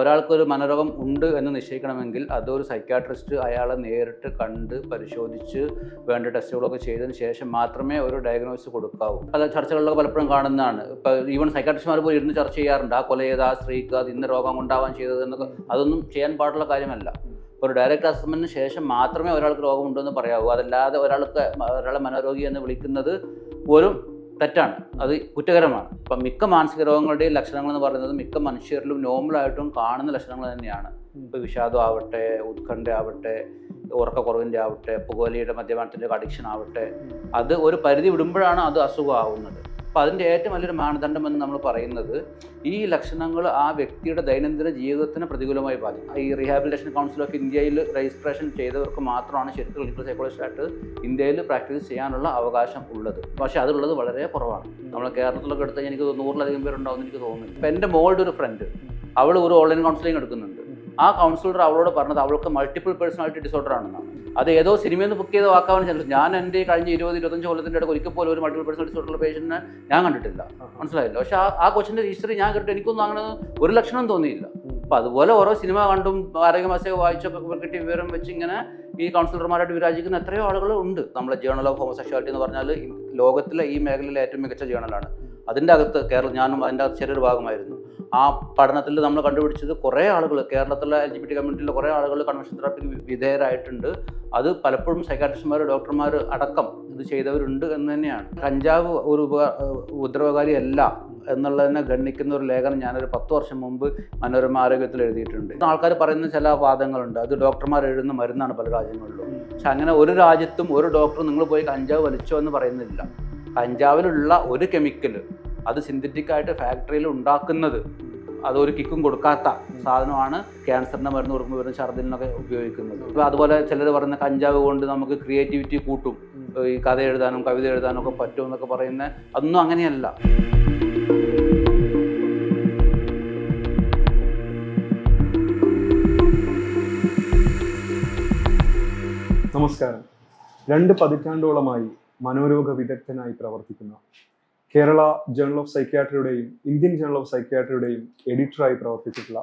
ഒരാൾക്കൊരു മനോരോഗം ഉണ്ട് എന്ന് നിശ്ചയിക്കണമെങ്കിൽ അതൊരു സൈക്യാട്രിസ്റ്റ് അയാളെ നേരിട്ട് കണ്ട് പരിശോധിച്ച് വേണ്ട ടെസ്റ്റുകളൊക്കെ ചെയ്തതിന് ശേഷം മാത്രമേ ഒരു ഡയഗ്നോസിസ് കൊടുക്കാവൂ. അത് ചർച്ചകളിലൊക്കെ പലപ്പോഴും കാണുന്നതാണ്. ഇപ്പം ഈവൻ സൈക്യാട്രിസ്റ്റ്മാർ പോലും ഇരുന്ന് ചർച്ച ചെയ്യാറുണ്ട്. ആ കൊല ചെയ്ത ആ സ്ത്രീക്ക് അത് ഇന്ന രോഗം ഉണ്ടാവാൻ ചെയ്തത് എന്നൊക്കെ. അതൊന്നും ചെയ്യാൻ പാടുള്ള കാര്യമല്ല. ഒരു ഡയറക്റ്റ് അസസ്മെന്റിന് ശേഷം മാത്രമേ ഒരാൾക്ക് രോഗമുണ്ടെന്ന് പറയാവൂ. അതല്ലാതെ ഒരാൾക്ക് ഒരാളെ മനോരോഗി എന്ന് വിളിക്കുന്നത് ഒരു തെറ്റാണ്. അത് കുറ്റകരമാണ്. അപ്പം മിക്ക മാനസിക രോഗങ്ങളുടെയും ലക്ഷണങ്ങൾ എന്ന് പറയുന്നത് മിക്ക മനുഷ്യരിലും നോർമലായിട്ടും കാണുന്ന ലക്ഷണങ്ങൾ തന്നെയാണ്. ഇപ്പോൾ വിഷാദം ആവട്ടെ ഉത്കണ്ഠ ആവട്ടെ ഉറക്കക്കുറവിന്റെ ആവട്ടെ പുകവലിയുടെ മദ്യപാനത്തിന്റെ അഡിക്ഷൻ ആവട്ടെ അത് ഒരു പരിധി വിടുമ്പോഴാണ് അത് അസുഖമാവുന്നത്. അപ്പോൾ അതിന്റെ ഏറ്റവും വലിയൊരു മാനദണ്ഡം എന്ന് നമ്മൾ പറയുന്നത് ഈ ലക്ഷണങ്ങൾ ആ വ്യക്തിയുടെ ദൈനംദിന ജീവിതത്തിന് പ്രതികൂലമായി ബാധിക്കും. ഈ റീഹാബിലിറ്റേഷൻ കൗൺസിൽ ഓഫ് ഇന്ത്യയിൽ രജിസ്ട്രേഷൻ ചെയ്തവർക്ക് മാത്രമാണ് ശരിക്കും ക്ലിനിക്കൽ സൈക്കോളജിസ്റ്റായിട്ട് ഇന്ത്യയിൽ പ്രാക്ടീസ് ചെയ്യാനുള്ള അവകാശം ഉള്ളത്. പക്ഷേ അതിലുള്ളത് വളരെ കുറവാണ്. നമ്മൾ കേരളത്തിലൊക്കെ എടുത്ത് കഴിഞ്ഞാൽ എനിക്ക് നൂറിലധികം പേരുണ്ടാവും എന്ന് എനിക്ക് തോന്നുന്നു ഇപ്പം എന്റെ മോളുടെ ഒരു ഫ്രണ്ട് അവൾ ഒരു ഓൺലൈൻ കൗൺസിലിംഗ് എടുക്കുന്നുണ്ട്. ആ കൗൺസിലർ അവളോട് പറഞ്ഞത് അവൾക്ക് മൾട്ടിപ്പിൾ പേഴ്സണാലിറ്റി ഡിസോർഡർ ആണെന്നാണ്. അത് ഏതോ സിനിമയിൽ നിന്ന് ബുക്ക് ചെയ്ത വാക്കാവാൻ ചെന്നു ഞാൻ എന്റെ കഴിഞ്ഞ ഇരുപത് ഇരുപത്തഞ്ച് കൊല്ലത്തിന്റെ ഇടയ്ക്ക് ഒരിക്കൽ പോലും ഒരു മൾട്ടിപ്പിൾ പേഴ്സണൽ ഡിസോർഡർ പേഷ്യന്റിനെ ഞാൻ കണ്ടിട്ടില്ല. മനസ്സിലായില്ല? പക്ഷേ ആ ആ കൊച്ചിന്റെ ഹിസ്റ്ററി ഞാൻ കേട്ടിട്ട് എനിക്കൊന്നും അങ്ങനെ ഒരു ലക്ഷണം തോന്നിയില്ല. അപ്പോൾ അതുപോലെ ഓരോ സിനിമ കണ്ടും ആരോഗ്യ മാസിക വായിച്ചൊക്കെ കിട്ടിയ വിവരം വെച്ച് ഇങ്ങനെ ഈ കൗൺസിലർമാരായിട്ട് വിരാജിക്കുന്ന എത്രയോ ആളുകൾ ഉണ്ട്. നമ്മളെ ജേണൽ ഓഫ് ഹോമോസെക്ഷാലിറ്റി എന്ന് പറഞ്ഞാൽ ലോകത്തിലെ ഈ മേഖലയിലെ ഏറ്റവും മികച്ച ജേണലാണ് അതിന്റെ അകത്ത് കേരളം ഞാനും അതിന്റെ അകത്ത് ചെറിയൊരു ഭാഗമായിരുന്നു. ആ പഠനത്തിൽ നമ്മൾ കണ്ടുപിടിച്ചത് കുറേ ആളുകൾ കേരളത്തിലെ എൽ ജി ബി ടി കമ്മ്യൂണിറ്റിയിലെ കുറേ ആളുകൾ കൺവെൻഷൻ തെറാപ്പിക്ക് വിധേയരായിട്ടുണ്ട്. അത് പലപ്പോഴും സൈക്കാട്രിസ്റ്റുമാർ ഡോക്ടർമാർ അടക്കം ഇത് ചെയ്തവരുണ്ട് എന്ന് തന്നെയാണ്. കഞ്ചാവ് ഒരു ഉപ- ഉപദ്രവകാരി അല്ല എന്നുള്ളതിനെ ഗണ്ണിക്കുന്ന ഒരു ലേഖനം ഞാനൊരു പത്ത് വർഷം മുമ്പ് മനോരമ ആരോഗ്യത്തിൽ എഴുതിയിട്ടുണ്ട്. ആൾക്കാർ പറയുന്ന ചില വാദങ്ങളുണ്ട്. അത് ഡോക്ടർമാർ എഴുതുന്ന മരുന്നാണ് പല രാജ്യങ്ങളിലും. പക്ഷെ അങ്ങനെ ഒരു രാജ്യത്തും ഒരു ഡോക്ടർ നിങ്ങൾ പോയി കഞ്ചാവ് വലിച്ചോ എന്ന് പറയുന്നില്ല. കഞ്ചാവിലുള്ള ഒരു കെമിക്കൽ അത് സിന്തറ്റിക് ആയിട്ട് ഫാക്ടറിയിൽ ഉണ്ടാക്കുന്നത് അതൊരു കിക്കും കൊടുക്കാത്ത സാധനമാണ് ക്യാൻസറിന്റെ മരുന്ന് കൊടുക്കുമ്പോൾ വരുന്ന ഛർദിലിനൊക്കെ ഉപയോഗിക്കുന്നത്. ഇപ്പോൾ അതുപോലെ ചിലർ പറയുന്ന കഞ്ചാവ് കൊണ്ട് നമുക്ക് ക്രിയേറ്റിവിറ്റി കൂട്ടും. ഈ കഥ എഴുതാനും കവിത എഴുതാനും ഒക്കെ പറ്റും എന്നൊക്കെ പറയുന്ന അതൊന്നും അങ്ങനെയല്ല. നമസ്കാരം. രണ്ട് പതിറ്റാണ്ടോളമായി മനോരോഗ വിദഗ്ധനായി പ്രവർത്തിക്കുന്ന കേരള ജേണൽ ഓഫ് സൈക്യാട്രിയുടെയും ഇന്ത്യൻ ജേണൽ ഓഫ് സൈക്യാട്രിയുടെയും എഡിറ്ററായി പ്രവർത്തിച്ചിട്ടുള്ള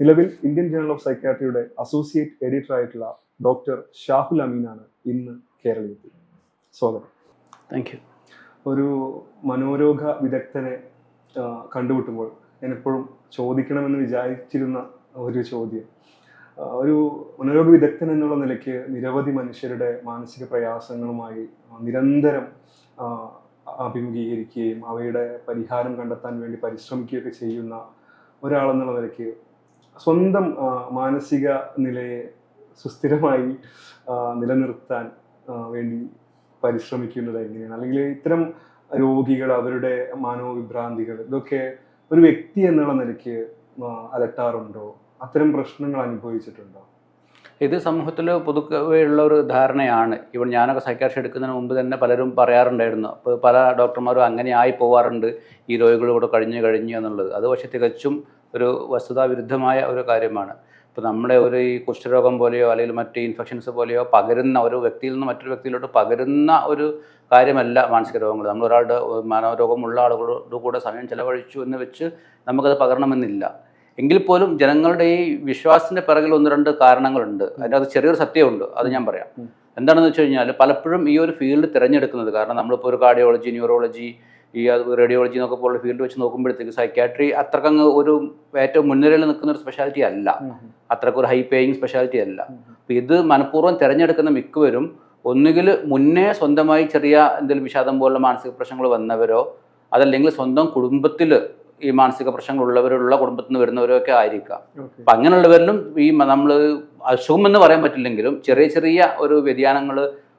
നിലവിൽ ഇന്ത്യൻ ജേണൽ ഓഫ് സൈക്യാട്രിയുടെ അസോസിയേറ്റ് എഡിറ്റർ ആയിട്ടുള്ള ഡോക്ടർ ഷാഹുൽ അമീനാണ് ഇന്ന് കേരളത്തിൽ. സ്വാഗതം. താങ്ക് യു ഒരു മനോരോഗ വിദഗ്ധനെ കണ്ടുമുട്ടുമ്പോൾ ഞാൻ എപ്പോഴും ചോദിക്കണമെന്ന് വിചാരിച്ചിരുന്ന ഒരു ചോദ്യം. ഒരു മനോരോഗ വിദഗ്ധൻ എന്നുള്ള നിലയ്ക്ക് നിരവധി മനുഷ്യരുടെ മാനസിക പ്രയാസങ്ങളുമായി നിരന്തരം അഭിമുഖീകരിക്കുകയും അവയുടെ പരിഹാരം കണ്ടെത്താൻ വേണ്ടി പരിശ്രമിക്കുകയൊക്കെ ചെയ്യുന്ന ഒരാളെന്നുള്ള നിലയ്ക്ക് സ്വന്തം മാനസിക നിലയെ സുസ്ഥിരമായി നിലനിർത്താൻ വേണ്ടി പരിശ്രമിക്കുന്നത് എങ്ങനെയാണ്? അല്ലെങ്കിൽ ഇത്തരം രോഗികൾ അവരുടെ മാനവവിഭ്രാന്തികൾ ഇതൊക്കെ ഒരു വ്യക്തി എന്നുള്ള നിലയ്ക്ക് അലട്ടാറുണ്ടോ? അത്തരം പ്രശ്നങ്ങൾ അനുഭവിച്ചിട്ടുണ്ടോ? ഇത് സമൂഹത്തിൽ പൊതുവെയുള്ള ഒരു ധാരണയാണ്. ഇവൻ ഞാനൊക്കെ സൈക്കാട്രി എടുക്കുന്നതിന് മുമ്പ് തന്നെ പലരും പറയാറുണ്ടായിരുന്നു. അപ്പോൾ പല ഡോക്ടർമാരും അങ്ങനെ ആയി പോവാറുണ്ട്. ഈ രോഗികളോട് കഴിഞ്ഞു കഴിഞ്ഞു എന്നുള്ളത്. അത് പക്ഷേ തികച്ചും ഒരു വസ്തുതാവിരുദ്ധമായ ഒരു കാര്യമാണ്. ഇപ്പോൾ നമ്മുടെ ഒരു ഈ കുഷ്ഠരോഗം പോലെയോ അല്ലെങ്കിൽ മറ്റ് ഇൻഫെക്ഷൻസ് പോലെയോ പകരുന്ന ഒരു വ്യക്തിയിൽ നിന്ന് മറ്റൊരു വ്യക്തിയിലോട്ട് പകരുന്ന ഒരു കാര്യമല്ല മാനസിക രോഗങ്ങൾ. നമ്മൾ ഒരാളുടെ ആളുകളോട് കൂടെ സമയം ചെലവഴിച്ചു എന്ന് വെച്ച് നമുക്കത് പകരണമെന്നില്ല. എങ്കിൽ പോലും ജനങ്ങളുടെ ഈ വിശ്വാസത്തിന്റെ പിറകിൽ ഒന്ന് രണ്ട് കാരണങ്ങളുണ്ട്. അതിന്റെ അത് ചെറിയൊരു സത്യമുണ്ട്. അത് ഞാൻ പറയാം. എന്താണെന്ന് വെച്ച് കഴിഞ്ഞാൽ പലപ്പോഴും ഈ ഒരു ഫീൽഡ് തിരഞ്ഞെടുക്കുന്നത് കാരണം നമ്മളിപ്പോൾ ഒരു കാർഡിയോളജി ന്യൂറോളജി ഈ അത് റേഡിയോളജി എന്നൊക്കെ പോലുള്ള ഫീൽഡ് വെച്ച് നോക്കുമ്പോഴത്തേക്ക് സൈക്യാട്രി അത്രക്കങ്ങ് ഒരു ഏറ്റവും മുൻനിരയിൽ നിൽക്കുന്ന ഒരു സ്പെഷ്യാലിറ്റി അല്ല. അത്രക്കൊരു ഹൈ പേയിങ് സ്പെഷ്യാലിറ്റി അല്ല. അപ്പം ഇത് മനഃപൂർവം തിരഞ്ഞെടുക്കുന്ന മിക്കവരും ഒന്നുകിൽ മുന്നേ സ്വന്തമായി ചെറിയ എന്തെങ്കിലും വിഷാദം പോലുള്ള മാനസിക പ്രശ്നങ്ങൾ വന്നവരോ അതല്ലെങ്കിൽ സ്വന്തം കുടുംബത്തിൽ ഈ മാനസിക പ്രശ്നങ്ങളുള്ളവരുള്ള കുടുംബത്തിൽ നിന്ന് വരുന്നവരൊക്കെ ആയിരിക്കാം. അപ്പം അങ്ങനെയുള്ളവരിലും ഈ നമ്മൾ അസുഖം എന്ന് പറയാൻ പറ്റില്ലെങ്കിലും ചെറിയ ചെറിയ ഒരു വ്യതിയാനങ്ങൾ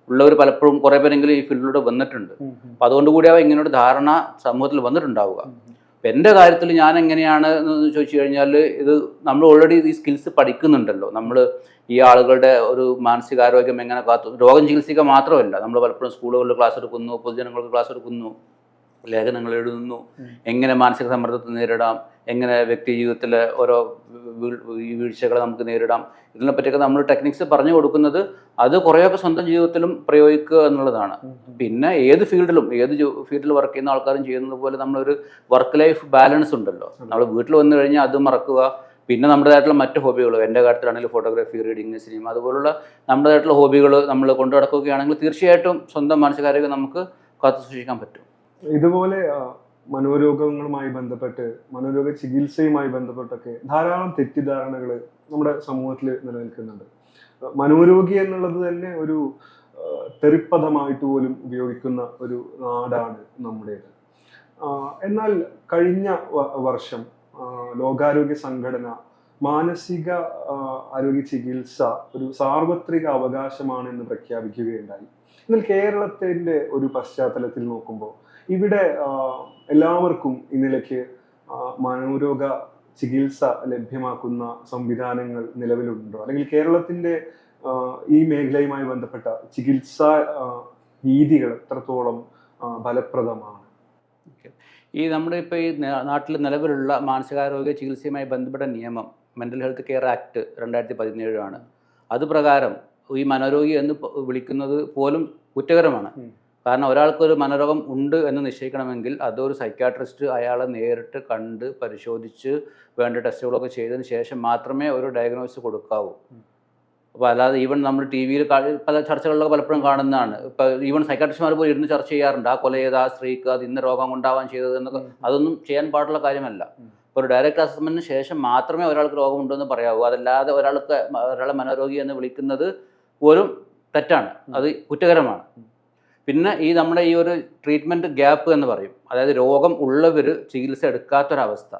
ഉള്ളവർ പലപ്പോഴും കുറേ പേരെങ്കിലും ഈ ഫീൽഡിലൂടെ വന്നിട്ടുണ്ട്. അപ്പം അതുകൊണ്ട് കൂടിയാവും ഇങ്ങനെ ഒരു ധാരണ സമൂഹത്തിൽ വന്നിട്ടുണ്ടാവുക. അപ്പം എന്റെ കാര്യത്തിൽ ഞാൻ എങ്ങനെയാണ് എന്ന് ചോദിച്ചു കഴിഞ്ഞാൽ ഇത് നമ്മൾ ഓൾറെഡി ഈ സ്കിൽസ് പഠിക്കുന്നുണ്ടല്ലോ. നമ്മൾ ഈ ആളുകളുടെ ഒരു മാനസികാരോഗ്യം എങ്ങനെ കാത്തു രോഗം ചികിത്സിക്കുക മാത്രമല്ല. നമ്മൾ പലപ്പോഴും സ്കൂളുകളിൽ ക്ലാസ് എടുക്കുന്നു പൊതുജനങ്ങൾക്ക് ക്ലാസ് എടുക്കുന്നു. ലേഖനങ്ങൾ എഴുതുന്നു. എങ്ങനെ മാനസിക സമ്മർദ്ദത്തെ നേരിടാം? എങ്ങനെ വ്യക്തി ജീവിതത്തിലെ ഓരോ വീഴ്- വീഴ്ചകളെ നമുക്ക് നേരിടാം? ഇതിനെ പറ്റിയൊക്കെ നമ്മൾ ടെക്നിക്സ് പറഞ്ഞു കൊടുക്കുന്നത് അത് കുറേയൊക്കെ സ്വന്തം ജീവിതത്തിലും പ്രയോഗിക്കുക എന്നുള്ളതാണ്. പിന്നെ ഏത് ഫീൽഡിലും ഏത് ഫീൽഡിൽ വർക്ക് ചെയ്യുന്ന ആൾക്കാരും ചെയ്യുന്നത് പോലെ നമ്മളൊരു വർക്ക് ലൈഫ് ബാലൻസ് ഉണ്ടല്ലോ. നമ്മൾ വീട്ടിൽ വന്നു കഴിഞ്ഞാൽ അത് മറക്കുക. പിന്നെ നമ്മുടേതായിട്ടുള്ള മറ്റ് ഹോബികൾ എന്റെ കാര്യത്തിലാണെങ്കിൽ ഫോട്ടോഗ്രാഫി റീഡിങ് സിനിമ അതുപോലുള്ള നമ്മുടേതായിട്ടുള്ള ഹോബികൾ നമ്മൾ കൊണ്ടു നടക്കുകയാണെങ്കിൽ തീർച്ചയായിട്ടും സ്വന്തം മാനസികാരോഗ്യം നമുക്ക് കാത്തു സൂക്ഷിക്കാൻ പറ്റും. ഇതുപോലെ മനോരോഗങ്ങളുമായി ബന്ധപ്പെട്ട് മനോരോഗ ചികിത്സയുമായി ബന്ധപ്പെട്ടൊക്കെ ധാരാളം തെറ്റിദ്ധാരണകൾ നമ്മുടെ സമൂഹത്തിൽ നിലനിൽക്കുന്നുണ്ട്. മനോരോഗി എന്നുള്ളത് തന്നെ ഒരു തെറിപ്പദമായിട്ട് പോലും ഉപയോഗിക്കുന്ന ഒരു നാടാണ് നമ്മുടേത്. എന്നാൽ കഴിഞ്ഞ വർഷം ലോകാരോഗ്യ സംഘടന മാനസിക ആരോഗ്യ ചികിത്സ ഒരു സാർവത്രിക അവകാശമാണെന്ന് പ്രഖ്യാപിക്കുകയുണ്ടായി. എന്നാൽ കേരളത്തിന്റെ ഒരു പശ്ചാത്തലത്തിൽ നോക്കുമ്പോൾ ഇവിടെ എല്ലാവർക്കും ഈ നിലയ്ക്ക് മനോരോഗ ചികിത്സ ലഭ്യമാക്കുന്ന സംവിധാനങ്ങൾ നിലവിലുണ്ടോ? അല്ലെങ്കിൽ കേരളത്തിന്റെ ഈ മേഖലയുമായി ബന്ധപ്പെട്ട ചികിത്സാ രീതികൾ എത്രത്തോളം ഫലപ്രദമാണ്? ഈ നമ്മുടെ ഇപ്പോൾ ഈ നാട്ടിൽ നിലവിലുള്ള മാനസികാരോഗ്യ ചികിത്സയുമായി ബന്ധപ്പെട്ട നിയമം മെന്റൽ ഹെൽത്ത് കെയർ ആക്ട് രണ്ടായിരത്തി പതിനേഴാണ് അത് പ്രകാരം ഈ മനോരോഗി എന്ന് വിളിക്കുന്നത് പോലും കുറ്റകരമാണ്. കാരണം ഒരാൾക്കൊരു മനോരോഗം ഉണ്ട് എന്ന് നിശ്ചയിക്കണമെങ്കിൽ അതൊരു സൈക്കാട്രിസ്റ്റ് അയാളെ നേരിട്ട് കണ്ട് പരിശോധിച്ച് വേണ്ട ടെസ്റ്റുകളൊക്കെ ചെയ്തതിന് ശേഷം മാത്രമേ ഒരു ഡയഗ്നോസിസ് കൊടുക്കാവൂ. അപ്പോൾ അല്ലാതെ ഈവൻ നമ്മൾ ടി വിയിൽ പല ചർച്ചകളിലൊക്കെ പലപ്പോഴും കാണുന്നതാണ്. ഇപ്പോൾ ഈവൻ സൈക്കാട്രിസ്റ്റുമാർ പോലും ഇരുന്ന് ചർച്ച ചെയ്യാറുണ്ട്. ആ കൊല ചെയ്ത ആ സ്ത്രീക്ക് അത് ഇന്ന രോഗം ഉണ്ടാവാൻ ചെയ്തത് എന്നൊക്കെ. അതൊന്നും ചെയ്യാൻ പാടുള്ള കാര്യമല്ല. ഒരു ഡയറക്റ്റ് അസസ്മെന്റിന് ശേഷം മാത്രമേ ഒരാൾക്ക് രോഗമുണ്ടെന്ന് പറയാവൂ. അതല്ലാതെ ഒരാൾക്ക് ഒരാളെ മനോരോഗി എന്ന് വിളിക്കുന്നത് പോലും തെറ്റാണ്. അത് കുറ്റകരമാണ്. പിന്നെ ഈ നമ്മുടെ ഈ ഒരു ട്രീറ്റ്മെന്റ് ഗ്യാപ്പ് എന്ന് പറയും. അതായത് രോഗം ഉള്ളവർ ചികിത്സ എടുക്കാത്തൊരവസ്ഥ.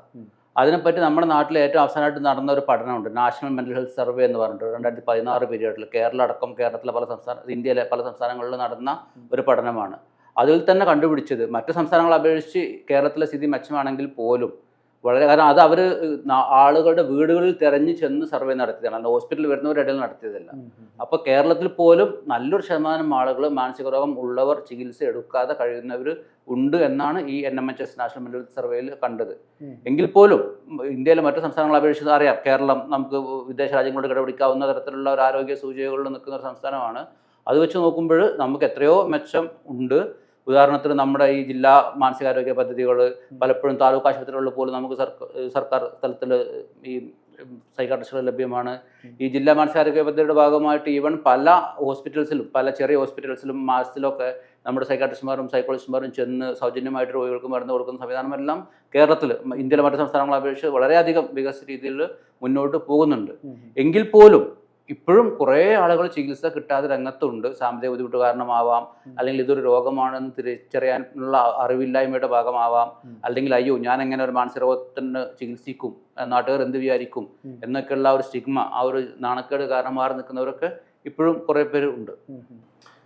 അതിനെപ്പറ്റി നമ്മുടെ നാട്ടിൽ ഏറ്റവും അവസാനമായിട്ട് നടന്ന ഒരു പഠനമുണ്ട്. നാഷണൽ മെന്റൽ ഹെൽത്ത് സർവേ എന്ന് പറഞ്ഞിട്ട് രണ്ടായിരത്തി പതിനാറ് പീരീഡിൽ കേരള അടക്കം കേരളത്തിലെ പല സംസ്ഥാന ഇന്ത്യയിലെ പല സംസ്ഥാനങ്ങളിലും നടന്ന ഒരു പഠനമാണ്. അതിൽ തന്നെ കണ്ടുപിടിച്ചത് മറ്റു സംസ്ഥാനങ്ങളെ അപേക്ഷിച്ച് കേരളത്തിലെ സ്ഥിതി മെച്ചമാണെങ്കിൽ പോലും വളരെ കാരണം അത് അവർ ആളുകളുടെ വീടുകളിൽ തെരഞ്ഞു ചെന്ന് സർവേ നടത്തിയതാണ്. അല്ല ഹോസ്പിറ്റലിൽ വരുന്നവരുടെ ഇടയിൽ നടത്തിയതല്ല. അപ്പോൾ കേരളത്തിൽ പോലും നല്ലൊരു ശതമാനം ആളുകൾ മാനസിക രോഗം ഉള്ളവർ ചികിത്സ എടുക്കാതെ കഴിയുന്നവർ ഉണ്ട് എന്നാണ് ഈ N M H S national mental സർവേയിൽ കണ്ടത്. എങ്കിൽ പോലും ഇന്ത്യയിലെ മറ്റു സംസ്ഥാനങ്ങളെ അപേക്ഷിച്ച് അറിയാം. കേരളം നമുക്ക് വിദേശ രാജ്യങ്ങളോട് കിടപിടിക്കാവുന്ന തരത്തിലുള്ള ഒരു ആരോഗ്യ സൂചികകളിൽ നിൽക്കുന്ന ഒരു സംസ്ഥാനമാണ്. അത് വെച്ച് നോക്കുമ്പോൾ നമുക്ക് എത്രയോ മെച്ചം ഉണ്ട്. ഉദാഹരണത്തിന് നമ്മുടെ ഈ ജില്ലാ മാനസികാരോഗ്യ പദ്ധതികൾ പലപ്പോഴും താലൂക്ക് ആശുപത്രികളിൽ പോലും നമുക്ക് സർക്കാർ സർക്കാർ തലത്തിൽ ഈ സൈക്കാട്രിസ്റ്റുകൾ ലഭ്യമാണ്. ഈ ജില്ലാ മാനസികാരോഗ്യ പദ്ധതിയുടെ ഭാഗമായിട്ട് ഈവൻ പല ഹോസ്പിറ്റൽസിലും പല ചെറിയ ഹോസ്പിറ്റൽസിലും മാസത്തിലൊക്കെ നമ്മുടെ സൈക്കാട്രിസ്റ്റുമാരും സൈക്കോളജിസ്റ്റുമാരും ചെന്ന് സൗജന്യമായിട്ട് രോഗികൾക്ക് മരുന്ന് കൊടുക്കുന്ന സംവിധാനമെല്ലാം കേരളത്തിൽ ഇന്ത്യയിലെ മറ്റു സംസ്ഥാനങ്ങളെ അപേക്ഷിച്ച് വളരെയധികം വികസിത രീതിയിൽ മുന്നോട്ട് പോകുന്നുണ്ട്. എങ്കിൽ പോലും ഇപ്പോഴും കുറേ ആളുകൾ ചികിത്സ കിട്ടാതെ രംഗത്തുണ്ട്. സാമ്പത്തിക ബുദ്ധിമുട്ട് കാരണമാവാം. അല്ലെങ്കിൽ ഇതൊരു രോഗമാണെന്ന് തിരിച്ചറിയാനുള്ള അറിവില്ലായ്മയുടെ ഭാഗമാവാം. അല്ലെങ്കിൽ അയ്യോ ഞാൻ എങ്ങനെ ഒരു മാനസിക രോഗത്തിന് ചികിത്സിക്കും? നാട്ടുകാർ എന്ത് വിചാരിക്കും. എന്നൊക്കെയുള്ള ഒരു സ്റ്റിഗ്മ ആ ഒരു നാണക്കേട് കാരണം മാറി നിൽക്കുന്നവരൊക്കെ ഇപ്പോഴും കുറേ പേര് ഉണ്ട്.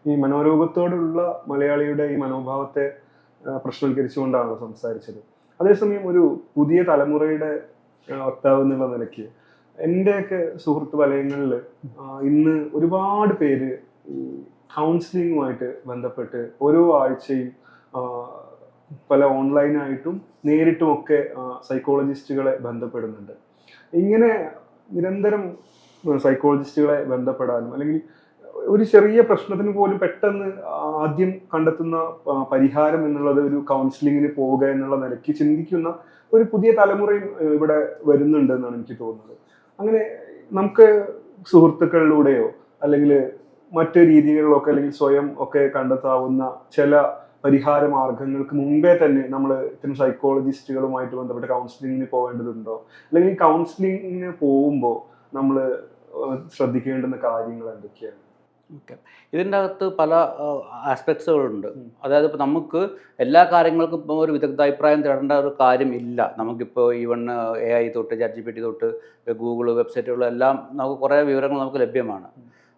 ഈ മനോരോഗത്തോടുള്ള മലയാളിയുടെ ഈ മനോഭാവത്തെ പ്രശ്നവൽക്കരിച്ചുകൊണ്ടാണ് സംസാരിച്ചത്. അതേസമയം ഒരു പുതിയ തലമുറയുടെ വക്താവ് എന്നുള്ള നിലയ്ക്ക് എന്റെയൊക്കെ സുഹൃത്ത് വലയങ്ങളിൽ ഇന്ന് ഒരുപാട് പേര് കൗൺസിലിങ്ങുമായിട്ട് ബന്ധപ്പെട്ട് ഓരോ ആഴ്ചയും പല ഓൺലൈനായിട്ടും നേരിട്ടുമൊക്കെ സൈക്കോളജിസ്റ്റുകളെ ബന്ധപ്പെടുന്നുണ്ട്. ഇങ്ങനെ നിരന്തരം സൈക്കോളജിസ്റ്റുകളെ ബന്ധപ്പെടാനും അല്ലെങ്കിൽ ഒരു ചെറിയ പ്രശ്നത്തിന് പോലും പെട്ടെന്ന് ആദ്യം കണ്ടെത്തുന്ന പരിഹാരം എന്നുള്ളത് ഒരു കൗൺസിലിങ്ങിന് പോവുക എന്നുള്ള നിലയ്ക്ക് ചിന്തിക്കുന്ന ഒരു പുതിയ തലമുറയും ഇവിടെ വരുന്നുണ്ട് എന്നാണ് എനിക്ക് തോന്നുന്നത്. അങ്ങനെ നമുക്ക് സുഹൃത്തുക്കളിലൂടെയോ അല്ലെങ്കിൽ മറ്റു രീതികളിലൊക്കെ അല്ലെങ്കിൽ സ്വയം ഒക്കെ കണ്ടെത്താവുന്ന ചില പരിഹാര മാർഗങ്ങൾക്ക് മുമ്പേ തന്നെ നമ്മൾ ഇത്തരം സൈക്കോളജിസ്റ്റുകളുമായിട്ട് ബന്ധപ്പെട്ട് കൗൺസിലിങ്ങിന് പോകേണ്ടതുണ്ടോ? അല്ലെങ്കിൽ കൗൺസിലിങ്ങിന് പോകുമ്പോൾ നമ്മൾ ശ്രദ്ധിക്കേണ്ടുന്ന കാര്യങ്ങൾ എന്തൊക്കെയാണ്? ഓക്കെ. ഇതിന്റെ അകത്ത് പല ആസ്പെക്ട്സുകളുണ്ട്. അതായത് ഇപ്പോൾ നമുക്ക് എല്ലാ കാര്യങ്ങൾക്കും ഇപ്പോൾ ഒരു വിദഗ്ധാഭിപ്രായം തേടേണ്ട ഒരു കാര്യം ഇല്ല. നമുക്കിപ്പോൾ ഈവൺ എ ഐ തൊട്ട് ചാറ്റ് ജി പി ടി തൊട്ട് ഗൂഗിൾ വെബ്സൈറ്റുകളെല്ലാം നമുക്ക് കുറേ വിവരങ്ങൾ നമുക്ക് ലഭ്യമാണ്.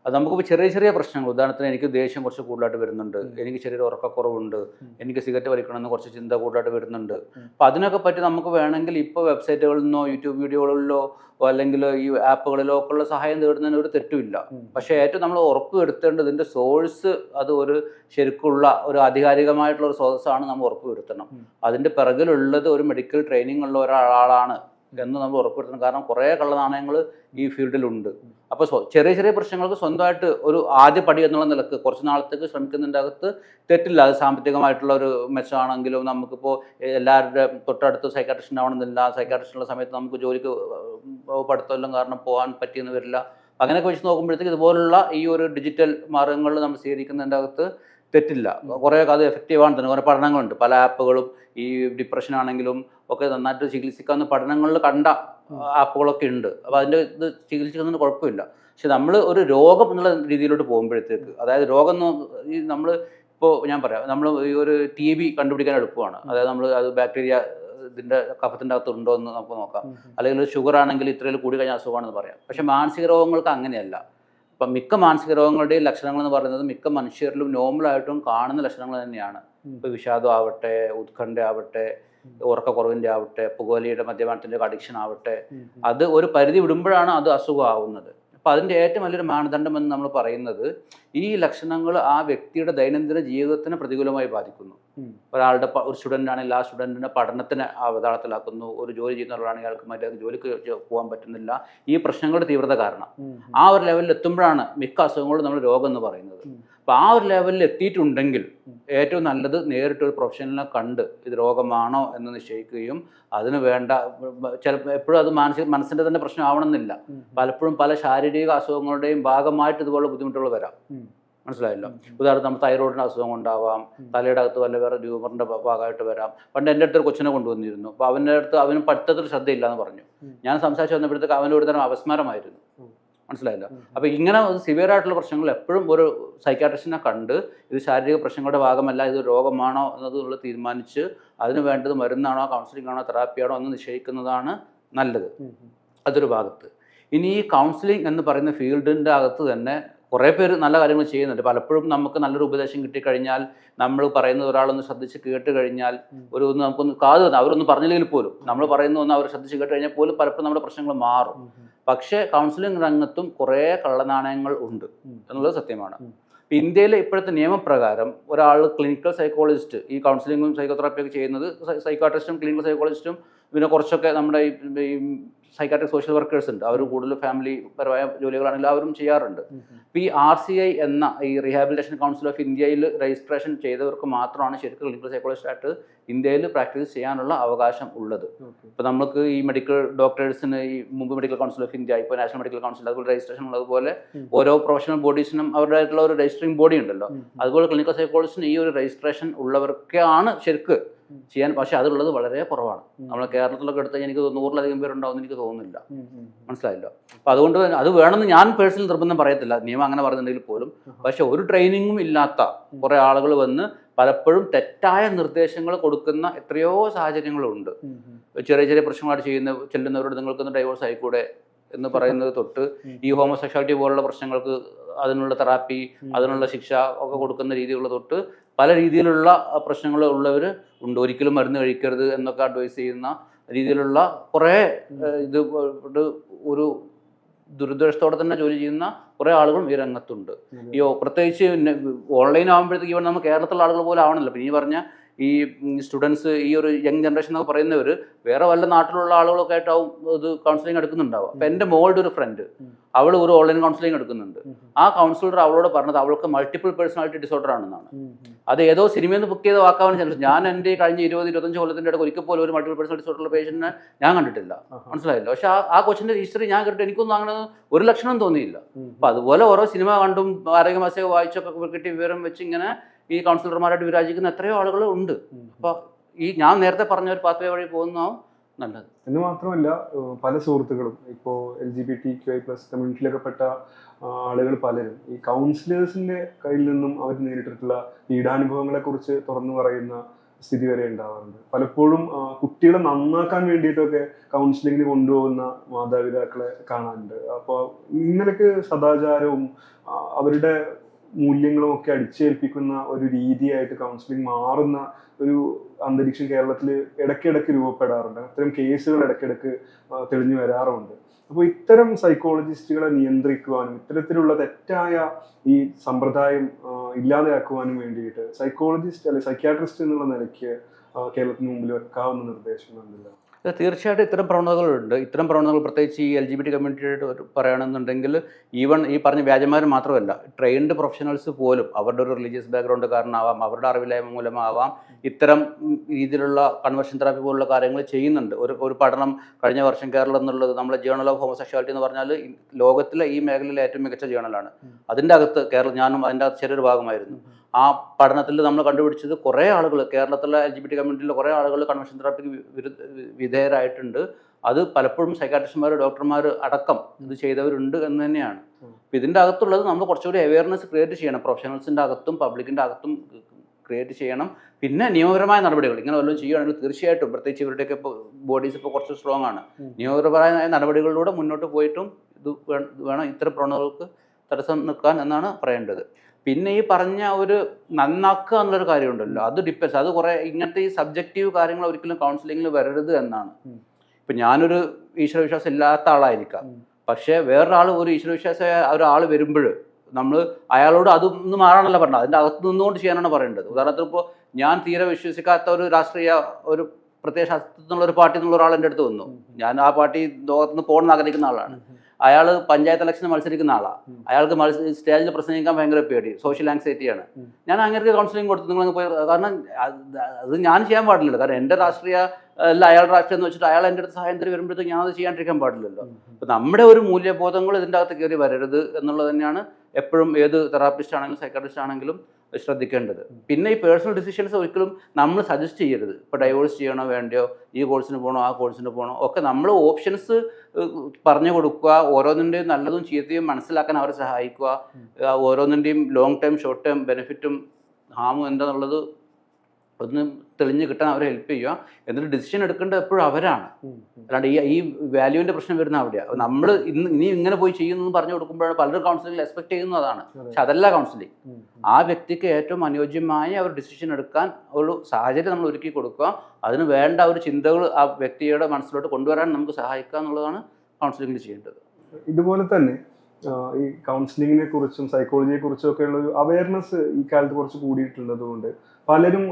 അത് നമുക്കിപ്പോൾ ചെറിയ ചെറിയ പ്രശ്നങ്ങൾ. ഉദാഹരണത്തിന് എനിക്ക് ദേഷ്യം കുറച്ച് കൂടുതലായിട്ട് വരുന്നുണ്ട്. എനിക്ക് ചെറിയൊരു ഉറക്കക്കുറവുണ്ട്. എനിക്ക് സിഗരറ്റ് വലിക്കണമെന്ന് കുറച്ച് ചിന്ത കൂടുതലായിട്ട് വരുന്നുണ്ട്. അപ്പം അതിനൊക്കെ പറ്റി നമുക്ക് വേണമെങ്കിൽ ഇപ്പോൾ വെബ്സൈറ്റുകളിൽ നിന്നോ യൂട്യൂബ് വീഡിയോകളിലോ അല്ലെങ്കിൽ ഈ ആപ്പുകളിലോ ഒക്കെ ഉള്ള സഹായം തേടുന്നതിന് ഒരു തെറ്റുമില്ല പക്ഷേ ഏറ്റവും നമ്മൾ ഉറപ്പ് വരുത്തേണ്ടത് ഇതിന്റെ സോഴ്സ് അത് ഒരു ശരിക്കുള്ള ഒരു ആധികാരികമായിട്ടുള്ള ഒരു സ്രോതസ്സാണ് നമ്മൾ ഉറപ്പ് വരുത്തണം. അതിന്റെ പിറകിലുള്ളത് ഒരു മെഡിക്കൽ ട്രെയിനിങ് ഉള്ള ഒരാളാണ്. എന്ന് നമ്മൾ ഉറപ്പുവരുത്തണം. കാരണം കുറേ കള്ളനാണയങ്ങൾ ഈ ഫീൽഡിലുണ്ട്. അപ്പോൾ ചെറിയ ചെറിയ പ്രശ്നങ്ങൾക്ക് സ്വന്തമായിട്ട് ഒരു ആദ്യ പടി എന്നുള്ള നിലയ്ക്ക് കുറച്ച് നാളത്തേക്ക് ശ്രമിക്കുന്നതിന്റെ അകത്ത് തെറ്റില്ല. അത് സാമ്പത്തികമായിട്ടുള്ള ഒരു മെച്ചമാണെങ്കിലും നമുക്കിപ്പോൾ എല്ലാവരുടെ തൊട്ടടുത്ത് സൈക്കാട്രിസ്റ്റ് ആവണമെന്നില്ല സൈക്കാട്രിസ്റ്റുള്ള സമയത്ത് നമുക്ക് ജോലിക്ക് പഠിത്തമെല്ലാം കാരണം പോകാൻ പറ്റിയെന്ന് വരില്ല. അങ്ങനെയൊക്കെ വെച്ച് നോക്കുമ്പോഴത്തേക്ക് ഇതുപോലുള്ള ഈ ഒരു ഡിജിറ്റൽ മാർഗങ്ങളിൽ നമ്മൾ സ്വീകരിക്കുന്നതിന്റെ അകത്ത് തെറ്റില്ല. കുറേയൊക്കെ അത് എഫക്റ്റീവാണ് തന്നെ. കുറേ പഠനങ്ങളുണ്ട്. പല ആപ്പുകളും ഈ ഡിപ്രഷൻ ആണെങ്കിലും ഒക്കെ നന്നായിട്ട് ചികിത്സിക്കാവുന്ന പഠനങ്ങളിൽ കണ്ട ആപ്പുകളൊക്കെ ഉണ്ട്. അപ്പോൾ അതിന്റെ ഇത് ചികിത്സിക്കുന്നതിന് കുഴപ്പമില്ല. പക്ഷെ നമ്മൾ ഒരു രോഗം എന്നുള്ള രീതിയിലോട്ട് പോകുമ്പോഴത്തേക്ക് അതായത് രോഗം എന്ന് ഈ നമ്മൾ ഇപ്പോൾ ഞാൻ പറയാം. നമ്മൾ ഈ ഒരു ടി ബി കണ്ടുപിടിക്കാൻ എളുപ്പമാണ്. അതായത് നമ്മൾ അത് ബാക്ടീരിയ ഇതിന്റെ കഫത്തിന്റെ അകത്ത് ഉണ്ടോ എന്ന് നമുക്ക് നോക്കാം. അല്ലെങ്കിൽ ഷുഗർ ആണെങ്കിൽ ഇത്രയിൽ കൂടി കഴിഞ്ഞാൽ അസുഖമാണെന്ന് പറയാം. പക്ഷെ മാനസിക രോഗങ്ങൾക്ക് അങ്ങനെയല്ല. ഇപ്പം മിക്ക മാനസിക രോഗങ്ങളുടെയും ലക്ഷണങ്ങൾ എന്ന് പറയുന്നത് മിക്ക മനുഷ്യരിലും നോർമലായിട്ടും കാണുന്ന ലക്ഷണങ്ങൾ തന്നെയാണ്. ഇപ്പോൾ വിഷാദം ആവട്ടെ ഉത്കണ്ഠ ആവട്ടെ ഉറക്കക്കുറവിന്റെ ആവട്ടെ പുകവലിയുടെ മദ്യപാനത്തിന്റെ അഡിക്ഷൻ ആവട്ടെ അത് ഒരു പരിധി വിടുമ്പോഴാണ് അത് അസുഖമാവുന്നത്. അപ്പോൾ അതിന്റെ ഏറ്റവും വലിയൊരു മാനദണ്ഡം എന്ന് നമ്മൾ പറയുന്നത് ഈ ലക്ഷണങ്ങൾ ആ വ്യക്തിയുടെ ദൈനംദിന ജീവിതത്തിന് പ്രതികൂലമായി ബാധിക്കുന്നു. ഒരാളുടെ ഒരു സ്റ്റുഡന്റ് ആണെങ്കിൽ ആ സ്റ്റുഡന്റിനെ പഠനത്തിന് അവതാളത്തിലാക്കുന്നു. ഒരു ജോലി ചെയ്യുന്ന ഒരാളാണെങ്കിൽ അയാൾക്ക് മറ്റേ ജോലിക്ക് പോകാൻ പറ്റുന്നില്ല. ഈ പ്രശ്നങ്ങളുടെ തീവ്രത കാരണം. ആ ഒരു ലെവലിൽ എത്തുമ്പോഴാണ് മിക്ക അസുഖങ്ങളും നമ്മൾ രോഗം എന്ന് പറയുന്നത്. അപ്പോൾ ആ ഒരു ലെവലിൽ എത്തിയിട്ടുണ്ടെങ്കിൽ ഏറ്റവും നല്ലത് നേരിട്ട് ഒരു പ്രൊഫഷണലിനെ കണ്ട് ഇത് രോഗമാണോ എന്ന് നിശ്ചയിക്കുകയും അതിന് വേണ്ട ചിലപ്പോൾ എപ്പോഴും അത് മാനസിക മനസ്സിന്റെ തന്നെ പ്രശ്നം ആവണമെന്നില്ല. പലപ്പോഴും പല ശാരീരിക അസുഖങ്ങളുടെയും ഭാഗമായിട്ട് ഇതുപോലുള്ള ബുദ്ധിമുട്ടുകൾ വരാം. മനസ്സിലായല്ലോ? ഉദാഹരണത്തിന് നമ്മൾ തൈറോയിഡിന്റെ അസുഖം ഉണ്ടാവാം. തലയുടെ അകത്ത് വല്ല വേറെ ട്യൂമറിന്റെ ഭാഗമായിട്ട് വരാം. പണ്ട് എന്റെ അടുത്ത് ഒരു കൊച്ചിനെ കൊണ്ടുവന്നിരുന്നു. അപ്പോൾ അവന്റെ അടുത്ത് അവന് പഠിത്തത്തിൽ ശ്രദ്ധയില്ല എന്ന് പറഞ്ഞു ഞാൻ സംസാരിച്ച് വന്നപ്പോഴത്തേക്ക് അവന് ഒരു തരം അപസ്മാരമായിരുന്നു. ഉം. മനസ്സിലായല്ലോ? അപ്പോൾ ഇങ്ങനെ സിവിയർ ആയിട്ടുള്ള പ്രശ്നങ്ങൾ എപ്പോഴും ഒരു സൈക്കാട്രിസ്റ്റിനെ കണ്ട് ഇത് ശാരീരിക പ്രശ്നങ്ങളുടെ ഭാഗമല്ല ഇത് രോഗമാണോ എന്നതുള്ള തീരുമാനിച്ച് അതിന് വേണ്ടത് മരുന്നാണോ കൗൺസിലിംഗ് ആണോ തെറാപ്പിയാണോ എന്ന് നിശ്ചയിക്കുന്നതാണ് നല്ലത്. അതൊരു ഭാഗത്ത്. ഇനി ഈ കൗൺസിലിംഗ് എന്ന് പറയുന്ന ഫീൽഡിന്റെ അകത്ത് തന്നെ കുറേ പേര് നല്ല കാര്യങ്ങൾ ചെയ്യുന്നുണ്ട്. പലപ്പോഴും നമുക്ക് നല്ലൊരു ഉപദേശം കിട്ടിക്കഴിഞ്ഞാൽ നമ്മൾ പറയുന്നത് ഒരാളൊന്ന് ശ്രദ്ധിച്ച് കേട്ട് കഴിഞ്ഞാൽ ഒരു ഒന്ന് നമുക്കൊന്ന് കാത് തന്നെ. അവരൊന്നും പറഞ്ഞില്ലെങ്കിൽ പോലും. നമ്മൾ പറയുന്ന ഒന്ന് അവർ ശ്രദ്ധിച്ച് കേട്ട് കഴിഞ്ഞാൽ പോലും പലപ്പോഴും നമ്മുടെ പ്രശ്നങ്ങൾ മാറും. പക്ഷേ കൗൺസിലിംഗ് രംഗത്തും കുറേ കള്ളനാണയങ്ങൾ ഉണ്ട് എന്നുള്ളത് സത്യമാണ്. ഇന്ത്യയിലെ ഇപ്പോഴത്തെ നിയമപ്രകാരം ഒരാൾ ക്ലിനിക്കൽ സൈക്കോളജിസ്റ്റ് ഈ കൗൺസിലിങ്ങും സൈക്കോതെറാപ്പിയൊക്കെ ചെയ്യുന്നത് സൈക്കാട്രിസ്റ്റും ക്ലിനിക്കൽ സൈക്കോളജിസ്റ്റും പിന്നെ കുറച്ചൊക്കെ നമ്മുടെ ഈ സൈക്കാട്രിക് സോഷ്യൽ വർക്കേഴ്സ് ഉണ്ട്. അവർ കൂടുതൽ ഫാമിലി പരമായ ജോലികളാണെങ്കിൽ അവരും ചെയ്യാറുണ്ട്. ഇപ്പോൾ ഈ ആർ സി ഐ എന്ന ഈ റീഹാബിലിറ്റേഷൻ കൗൺസിൽ ഓഫ് ഇന്ത്യയിൽ രജിസ്ട്രേഷൻ ചെയ്തവർക്ക് മാത്രമാണ് ശരിക്കും ക്ലിനിക്കൽ സൈക്കോളജിസ്റ്റ് ആയിട്ട് ഇന്ത്യയിൽ പ്രാക്ടീസ് ചെയ്യാനുള്ള അവകാശം ഉള്ളത്. ഇപ്പോൾ നമുക്ക് ഈ മെഡിക്കൽ ഡോക്ടേഴ്സിന് ഈ മുമ്പ് മെഡിക്കൽ കൗൺസിൽ ഓഫ് ഇന്ത്യ ഇപ്പോൾ നാഷണൽ മെഡിക്കൽ കൗൺസിൽ അതുപോലെ രജിസ്ട്രേഷൻ ഉള്ളതുപോലെ ഓരോ പ്രൊഫഷണൽ ബോഡീസിനും അവരുടേതായിട്ടുള്ള ഒരു രജിസ്റ്ററിംഗ് ബോഡി ഉണ്ടല്ലോ. അതുപോലെ ക്ലിനിക്കൽ സൈക്കോളജിസ്റ്റിന് ഈ ഒരു രജിസ്ട്രേഷൻ ഉള്ളവർക്കാണ് ശരിക്ക്. ചെയ്യാൻ പക്ഷെ അതുള്ളത് വളരെ കുറവാണ്. നമ്മൾ കേരളത്തിലൊക്കെ എടുത്താൽ എനിക്ക് നൂറിലധികം പേരുണ്ടാവും എനിക്ക് തോന്നുന്നില്ല. മനസ്സിലായല്ലോ. അപ്പോൾ അതുകൊണ്ട് അത് വേണമെന്ന് ഞാൻ പേഴ്സണൽ നിർബന്ധം പറയത്തില്ല. നിയമം അങ്ങനെ പറയുന്നുണ്ടെങ്കിൽ പോലും. പക്ഷെ ഒരു ട്രെയിനിങ്ങും ഇല്ലാത്ത കുറേ ആളുകൾ വന്ന് പലപ്പോഴും തെറ്റായ നിർദ്ദേശങ്ങൾ കൊടുക്കുന്ന എത്രയോ സാഹചര്യങ്ങളുണ്ട്. ചെറിയ ചെറിയ പ്രശ്നങ്ങളായിട്ട് ചെയ്യുന്ന ചെല്ലുന്നവരോട് നിങ്ങൾക്കൊന്ന് ഡൈവോഴ്സ് ആയിക്കൂടെ? എന്ന് പറയുന്നത് തൊട്ട്. ഈ ഹോമോസെക്ഷാലിറ്റി പോലുള്ള പ്രശ്നങ്ങൾക്ക് അതിനുള്ള തെറാപ്പി അതിനുള്ള ശിക്ഷ ഒക്കെ കൊടുക്കുന്ന രീതികൾ തൊട്ട് പല രീതിയിലുള്ള പ്രശ്നങ്ങൾ ഉള്ളവർ ഉണ്ട്. ഒരിക്കലും മരുന്ന് കഴിക്കരുത് എന്നൊക്കെ അഡ്വൈസ് ചെയ്യുന്ന രീതിയിലുള്ള കുറേ ഇത് ഒരു ദുരുദ്ദേശത്തോടെ തന്നെ ജോലി ചെയ്യുന്ന കുറേ ആളുകളും ഈ രംഗത്തുണ്ട്. ഈ പ്രത്യേകിച്ച് ഓൺലൈൻ ആകുമ്പോഴത്തേക്ക് ഇവിടെ നമ്മൾ കേരളത്തിലുള്ള ആളുകൾ പോലും ആവണമല്ലോ പിന്നെ ഈ പറഞ്ഞ ഈ സ്റ്റുഡൻസ് ഈ ഒരു യങ് ജനറേഷൻ എന്നൊക്കെ പറയുന്നവർ വേറെ വല്ല നാട്ടിലുള്ള ആളുകളൊക്കെ ആയിട്ടാവും ഇത് കൗൺസിലിംഗ് എടുക്കുന്നുണ്ടാവുക. അപ്പം എന്റെ മോളുടെ ഒരു ഫ്രണ്ട് അവൾ ഒരു ഓൺലൈൻ കൗൺസിലിംഗ് എടുക്കുന്നുണ്ട്. ആ കൗൺസിലർ അവളോട് പറഞ്ഞത് അവൾക്ക് മൾട്ടിപ്പിൾ പേഴ്സണാലിറ്റി ഡിസോർഡർ ആണെന്നാണ്. അത് ഏതോ സിനിമയിൽ നിന്ന് ബുക്ക് ചെയ്ത വാക്കാവാൻ ചാൻസ് ഞാൻ എന്റെ കഴിഞ്ഞ ഇരുപത് ഇരുപത്തഞ്ച് കൊല്ലത്തിന്റെ ഇടയ്ക്ക് ഒരിക്കൽ പോലും ഒരു മൾട്ടിപ്പിൾ പേഴ്സണാലിറ്റി ഡിസോർഡറുള്ള പേഷ്യന്റിനെ ഞാൻ കണ്ടിട്ടില്ല. മനസ്സിലായില്ല? പക്ഷെ ആ ആ കൊച്ചിന്റെ ഹിസ്റ്ററി ഞാൻ കേട്ടിട്ട് എനിക്കൊന്നും അങ്ങനെ ഒരു ലക്ഷണം തോന്നിയില്ല. അപ്പം അതുപോലെ ഓരോ സിനിമ കണ്ടും ആരോഗ്യമാസിക വായിച്ചൊക്കെ കിട്ടിയ വിവരം വെച്ച് ഇങ്ങനെ ഈ കൗൺസിലർമാരായിട്ട് വിരാജിക്കുന്ന എത്രയോ ആളുകൾ ഉണ്ട്. അപ്പോൾ ഈ ഞാൻ നേരത്തെ പറഞ്ഞ ഒരു പാത്വേ വഴി പോകുന്നതാവും നല്ലത്. എന്ന് മാത്രമല്ല പല സുഹൃത്തുക്കളും ഇപ്പോൾ L G B T Q I plus കമ്മ്യൂണിറ്റിയിലൊക്കെ പെട്ട ആളുകൾ പലരും. ഈ കൗൺസിലേഴ്സിന്റെ കയ്യിൽ നിന്നും അവർ നേരിട്ടിട്ടുള്ള പീഡാനുഭവങ്ങളെ കുറിച്ച് തുറന്നു പറയുന്ന സ്ഥിതി വരെ ഉണ്ടാവാറുണ്ട്. പലപ്പോഴും കുട്ടികളെ നന്നാക്കാൻ വേണ്ടിയിട്ടൊക്കെ കൗൺസിലിങ്ങിന് കൊണ്ടുപോകുന്ന മാതാപിതാക്കളെ കാണാനുണ്ട്. അപ്പോൾ ഇങ്ങനെയൊക്കെ സദാചാരവും അവരുടെ മൂല്യങ്ങളും ഒക്കെ അടിച്ചേൽപ്പിക്കുന്ന ഒരു രീതിയായിട്ട് കൗൺസിലിംഗ് മാറുന്ന ഒരു അന്തരീക്ഷം കേരളത്തിൽ ഇടയ്ക്കിടയ്ക്ക് രൂപപ്പെടാറുണ്ട്. അത്തരം കേസുകൾ ഇടയ്ക്കിടയ്ക്ക് തെളിഞ്ഞു വരാറുമുണ്ട് അപ്പോൾ ഇത്തരം സൈക്കോളജിസ്റ്റുകളെ നിയന്ത്രിക്കുവാനും ഇത്തരത്തിലുള്ള തെറ്റായ ഈ സമ്പ്രദായം ഇല്ലാതെയാക്കുവാനും വേണ്ടിയിട്ട് സൈക്കോളജിസ്റ്റ് അല്ലെ സൈക്യാട്രിസ്റ്റ് എന്നുള്ള നിലയ്ക്ക് കേരളത്തിന് മുമ്പിൽ വെക്കാവുന്ന നിർദ്ദേശങ്ങളുണ്ടല്ലോ? തീർച്ചയായിട്ടും ഇത്തരം പ്രവണതകളുണ്ട്. ഇത്തരം പ്രവണതകൾ പ്രത്യേകിച്ച് ഈ എൽ ജി ബി ടി കമ്മ്യൂണിറ്റിയായിട്ട് പറയുകയാണെന്നുണ്ടെങ്കിൽ ഈവൺ ഈ പറഞ്ഞ വ്യാജന്മാർ മാത്രമല്ല ട്രെയിൻഡ് പ്രൊഫഷണൽസ് പോലും അവരുടെ ഒരു റിലീജിയസ് ബാക്ക്ഗ്രൗണ്ട് കാരണമാവാം അവരുടെ അറിവില്ലായ്മ മൂലമാവാം ഇത്തരം രീതിയിലുള്ള കൺവേർഷൻ തെറാപ്പി പോലുള്ള കാര്യങ്ങൾ ചെയ്യുന്നുണ്ട്. ഒരു ഒരു പഠനം കഴിഞ്ഞ വർഷം കേരളം എന്നുള്ളത് നമ്മളെ ജേണൽ ഓഫ് ഹോമോസെക്ഷാലിറ്റി എന്ന് പറഞ്ഞാൽ ലോകത്തിലെ ഈ മേഖലയിലെ ഏറ്റവും മികച്ച ജേണലാണ്. അതിന്റെ അകത്ത് കേരളം ഞാനും അതിന്റെ അകത്ത് ചെറിയൊരു ഭാഗമായിരുന്നു. ആ പഠനത്തിൽ നമ്മൾ കണ്ടുപിടിച്ചത് കുറേ ആളുകൾ കേരളത്തിലെ എൽ ജി ബി ടി കമ്മ്യൂണിറ്റിയിലെ കുറേ ആളുകൾ കൺവെൻഷൻ തെറാപ്പിക്ക് വിധേയരായിട്ടുണ്ട്. അത് പലപ്പോഴും സൈക്കാട്രിസ്റ്റുമാർ ഡോക്ടർമാർ അടക്കം ഇത് ചെയ്തവരുണ്ട് എന്ന് തന്നെയാണ്. ഇതിന്റെ അകത്തുള്ളത് നമ്മൾ കുറച്ചുകൂടി അവയർനെസ് ക്രിയേറ്റ് ചെയ്യണം. പ്രൊഫഷണൽസിന്റെ അകത്തും പബ്ലിക്കിന്റെ അകത്തും ക്രിയേറ്റ് ചെയ്യണം. പിന്നെ നിയമപരമായ നടപടികൾ ഇങ്ങനെ വല്ലതും ചെയ്യുകയാണെങ്കിൽ തീർച്ചയായിട്ടും പ്രത്യേകിച്ച് ഇവരുടെയൊക്കെ ഇപ്പോൾ ബോഡീസ് ഇപ്പോൾ കുറച്ച് സ്ട്രോങ് ആണ്. നിയമപരമായ നടപടികളിലൂടെ മുന്നോട്ട് പോയിട്ടും ഇത് വേണം ഇത്തരം പ്രവണതകൾക്ക് തടസ്സം നിൽക്കാൻ എന്നാണ് പറയേണ്ടത്. പിന്നെ ഈ പറഞ്ഞ ഒരു നന്നാക്കുക എന്നുള്ളൊരു കാര്യമുണ്ടല്ലോ. അത് ഡിപ്പെൻസ് അത് കുറേ ഇങ്ങനത്തെ ഈ സബ്ജക്റ്റീവ് കാര്യങ്ങൾ ഒരിക്കലും കൗൺസിലിംഗിൽ വരരുത് എന്നാണ്. ഇപ്പൊ ഞാനൊരു ഈശ്വരവിശ്വാസം ഇല്ലാത്ത ആളായിരിക്കാം. പക്ഷെ വേറൊരാൾ ഒരു ഈശ്വരവിശ്വാസമായ ഒരാൾ വരുമ്പോൾ നമ്മൾ അയാളോട് അതൊന്നും മാറാനല്ല പറഞ്ഞത്. അതിന്റെ അകത്ത് നിന്നുകൊണ്ട് ചെയ്യാനാണ് പറയേണ്ടത്. ഉദാഹരണത്തിന് ഇപ്പോൾ ഞാൻ തീരെ വിശ്വസിക്കാത്ത ഒരു രാഷ്ട്രീയ ഒരു പ്രത്യേക ശാസ്ത്രത്തിനുള്ള ഒരു പാർട്ടി എന്നുള്ള ഒരാൾ എന്റെ അടുത്ത് വന്നു. ഞാൻ ആ പാർട്ടി ലോകത്ത് നിന്ന് പോകണമെന്ന് ആഗ്രഹിക്കുന്ന ആളാണ്. അയാൾ പഞ്ചായത്ത് ഇലക്ഷന് മത്സരിക്കുന്ന ആളാണ് അയാൾക്ക് മത്സരി സ്റ്റേജിൽ പ്രസംഗിക്കാൻ ഭയങ്കര പേടി സോഷ്യൽ ആങ്സൈറ്റിയാണ്. ഞാൻ അങ്ങനെ കൗൺസിലിംഗ് കൊടുത്തു നിങ്ങൾ പോയി കാരണം അത് ഞാൻ ചെയ്യാൻ പാടില്ലല്ലോ. കാരണം എന്റെ രാഷ്ട്രീയ അല്ല അയാളുടെ രാഷ്ട്രീയം എന്ന് വെച്ചിട്ട് അയാൾ എന്റെ അടുത്ത് സഹായം തരി വരുമ്പോഴത്തേക്ക് ഞാൻ അത് ചെയ്യാണ്ടിരിക്കാൻ പാടില്ലല്ലോ. അപ്പം നമ്മുടെ ഒരു മൂല്യബോധങ്ങൾ ഇതിന്റെ അകത്ത് കയറി വരരുത് എന്നുള്ളത് തന്നെയാണ് എപ്പോഴും ഏത് തെറാപ്പിസ്റ്റ് ആണെങ്കിലും സൈക്കാട്രിസ്റ്റ് ആണെങ്കിലും ശ്രദ്ധിക്കേണ്ടത്. പിന്നെ ഈ പേഴ്സണൽ ഡിസിഷൻസ് ഒരിക്കലും നമ്മൾ സജസ്റ്റ് ചെയ്യരുത്. ഇപ്പോൾ ഡൈവോഴ്സ് ചെയ്യണോ വേണ്ടയോ? ഈ കോഴ്സിന് പോകണോ ആ കോഴ്സിന് പോകണോ ഒക്കെ നമ്മൾ ഓപ്ഷൻസ് പറഞ്ഞു കൊടുക്കുക ഓരോന്നിന്റെയും നല്ലതും ചീത്തയും മനസ്സിലാക്കാൻ അവരെ സഹായിക്കുക ഓരോന്നിന്റെയും ലോങ് ടേം ഷോർട്ട് ടേം ബെനിഫിറ്റും ഹാമും എന്താണെന്നുള്ളത് ഒന്ന് തെളിഞ്ഞ് കിട്ടാൻ അവരെ ഹെൽപ്പ് ചെയ്യുക. എന്നിട്ട് ഡിസിഷൻ എടുക്കേണ്ടത് എപ്പോഴും അവരാണ്. അല്ലാണ്ട് ഈ ഈ വാല്യൂവിന്റെ പ്രശ്നം വരുന്ന അവിടെയാണ് നമ്മൾ ഇന്ന് ഇനി ഇങ്ങനെ പോയി ചെയ്യുന്നു എന്ന് പറഞ്ഞു കൊടുക്കുമ്പോഴാണ് പലരും കൗൺസിലിംഗ് എക്സ്പെക്ട് ചെയ്യുന്നതാണ് പക്ഷെ അതല്ല കൗൺസിലിംഗ് ആ വ്യക്തിക്ക് ഏറ്റവും അനുയോജ്യമായ അവർ ഡിസിഷൻ എടുക്കാൻ ഒരു സാഹചര്യം നമ്മൾ ഒരുക്കി കൊടുക്കുക. അതിന് വേണ്ട ഒരു ചിന്തകൾ ആ വ്യക്തിയുടെ മനസ്സിലോട്ട് കൊണ്ടുവരാൻ നമുക്ക് സഹായിക്കുക എന്നുള്ളതാണ് കൗൺസിലിംഗിൽ ചെയ്യേണ്ടത്. ഇതുപോലെ തന്നെ ഈ കൗൺസിലിങ്ങിനെ കുറിച്ചും സൈക്കോളജിയെ കുറിച്ചും ഒക്കെ ഉള്ള ഒരു അവയർനെസ് ഈ കാലത്ത് കുറച്ച് കൂടിയിട്ടുള്ളത് കൊണ്ട് പലരും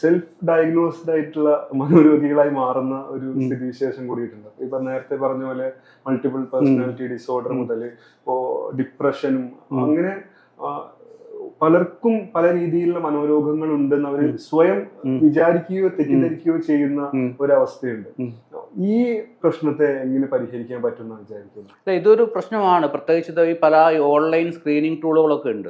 സെൽഫ് ഡയഗ്നോസ്ഡ് ആയിട്ടുള്ള മനോരോഗികളായി മാറുന്ന ഒരു. സ്ഥിതിവിശേഷം കൂടിയിട്ടുണ്ട് ഇപ്പൊ നേരത്തെ പറഞ്ഞ പോലെ മൾട്ടിപ്പിൾ പേഴ്സണാലിറ്റി ഡിസോർഡർ. മുതൽ ഇപ്പോ ഡിപ്രഷനും അങ്ങനെ പലർക്കും പല രീതിയിലുള്ള മനോരോഗങ്ങൾ ഉണ്ടെന്ന് അവർ സ്വയം വിചാരിക്കുകയോ തെറ്റിദ്ധരിക്കുകയോ ചെയ്യുന്ന. ഒരവസ്ഥയുണ്ട്. ഈ പ്രശ്നത്തെ എങ്ങനെ പരിഹരിക്കാൻ പറ്റുമെന്ന് വിചാരിക്കുന്നു? ഇതൊരു പ്രശ്നമാണ്. പ്രത്യേകിച്ച് ഈ പല ഓൺലൈൻ സ്ക്രീനിങ് ടൂളുകളൊക്കെ ഉണ്ട്.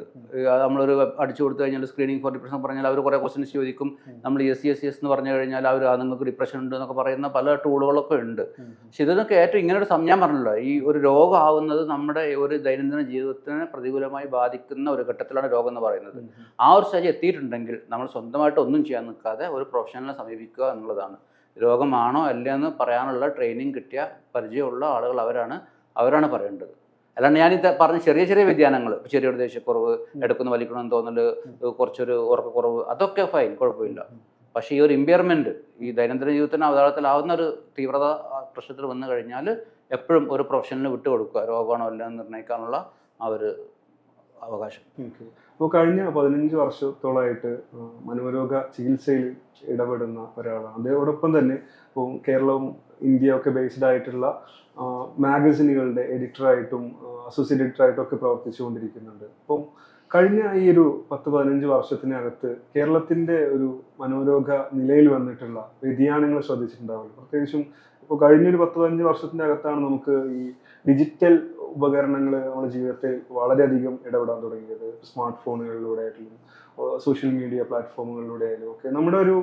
നമ്മളൊരു അടിച്ചു കൊടുത്തു കഴിഞ്ഞാൽ സ്ക്രീനിങ് ഫോർ ഡിപ്രഷൻ പറഞ്ഞാൽ അവർ കുറേ ക്വസ്റ്റ്യൻസ് ചോദിക്കും. നമ്മൾ S C S C S എന്ന് പറഞ്ഞു കഴിഞ്ഞാൽ അവർ നിങ്ങൾക്ക് ഡിപ്രഷൻ ഉണ്ട് എന്നൊക്കെ പറയുന്ന പല ടൂളുകളൊക്കെ ഉണ്ട്. പക്ഷെ ഇതിനൊക്കെ ഏറ്റവും ഇങ്ങനെ ഒരു ഞാൻ പറഞ്ഞല്ലോ ഈ ഒരു രോഗമാവുന്നത് നമ്മുടെ ഒരു ദൈനംദിന ജീവിതത്തിനെ പ്രതികൂലമായി ബാധിക്കുന്ന ഒരു ഘട്ടത്തിലാണ് രോഗം എന്ന് പറയുന്നത്. ആ ഒരു സ്റ്റേജ് എത്തിയിട്ടുണ്ടെങ്കിൽ നമ്മൾ സ്വന്തമായിട്ട് ഒന്നും ചെയ്യാൻ നിൽക്കാതെ ഒരു പ്രൊഫഷണലിനെ സമീപിക്കുക എന്നുള്ളതാണ്. രോഗമാണോ അല്ലയെന്ന് പറയാനുള്ള ട്രെയിനിങ് കിട്ടിയ പരിചയമുള്ള ആളുകൾ അവരാണ് അവരാണ് പറയേണ്ടത്. അല്ലാണ്ട് ഞാൻ ഇത് പറഞ്ഞ ചെറിയ ചെറിയ വ്യതിയാനങ്ങൾ ചെറിയൊരു ദേഷ്യക്കുറവ് എടുക്കുന്ന വലിക്കണമെന്ന് തോന്നൽ കുറച്ചൊരു ഉറക്കക്കുറവ് അതൊക്കെ ഫൈൻ കുഴപ്പമില്ല. പക്ഷേ ഈ ഒരു ഇമ്പയർമെന്റ് ഈ ദൈനംദിന ജീവിതത്തിന് അവതാളത്തിലാവുന്ന ഒരു തീവ്രത പ്രശ്നത്തിൽ വന്നു കഴിഞ്ഞാൽ എപ്പോഴും ഒരു പ്രൊഫഷനിൽ വിട്ടുകൊടുക്കുക രോഗമാണോ അല്ല എന്ന് നിർണയിക്കാനുള്ള ആ ഒരു അവകാശം. അപ്പോൾ കഴിഞ്ഞ പതിനഞ്ച് വർഷത്തോളമായിട്ട് മനോരോഗ ചികിത്സയിൽ ഇടപെടുന്ന ഒരാളാണ്. അതോടൊപ്പം തന്നെ ഇപ്പോൾ കേരളവും ഇന്ത്യ ഒക്കെ ബേസ്ഡ് ആയിട്ടുള്ള മാഗസിനുകളുടെ എഡിറ്ററായിട്ടും അസോസിയേറ്റ് എഡിറ്ററായിട്ടും ഒക്കെ പ്രവർത്തിച്ചുകൊണ്ടിരിക്കുന്നുണ്ട്. അപ്പം കഴിഞ്ഞ ഈ ഒരു പത്ത് പതിനഞ്ച് വർഷത്തിനകത്ത് കേരളത്തിന്റെ ഒരു മനോരോഗ നിലയിൽ വന്നിട്ടുള്ള വ്യതിയാനങ്ങൾ ശ്രദ്ധിച്ചിട്ടുണ്ടാവില്ല? പ്രത്യേകിച്ചും ഇപ്പോൾ കഴിഞ്ഞൊരു പത്ത് പതിനഞ്ച് വർഷത്തിന്റെ അകത്താണ് നമുക്ക് ഈ ഡിജിറ്റൽ ഉപകരണങ്ങൾ നമ്മുടെ ജീവിതത്തിൽ വളരെയധികം ഇടപെടാൻ തുടങ്ങിയത്. സ്മാർട്ട് ഫോണുകളിലൂടെ ആയിട്ടും സോഷ്യൽ മീഡിയ പ്ലാറ്റ്ഫോമുകളിലൂടെ ആയാലും ഒക്കെ. നമ്മുടെ ഒരു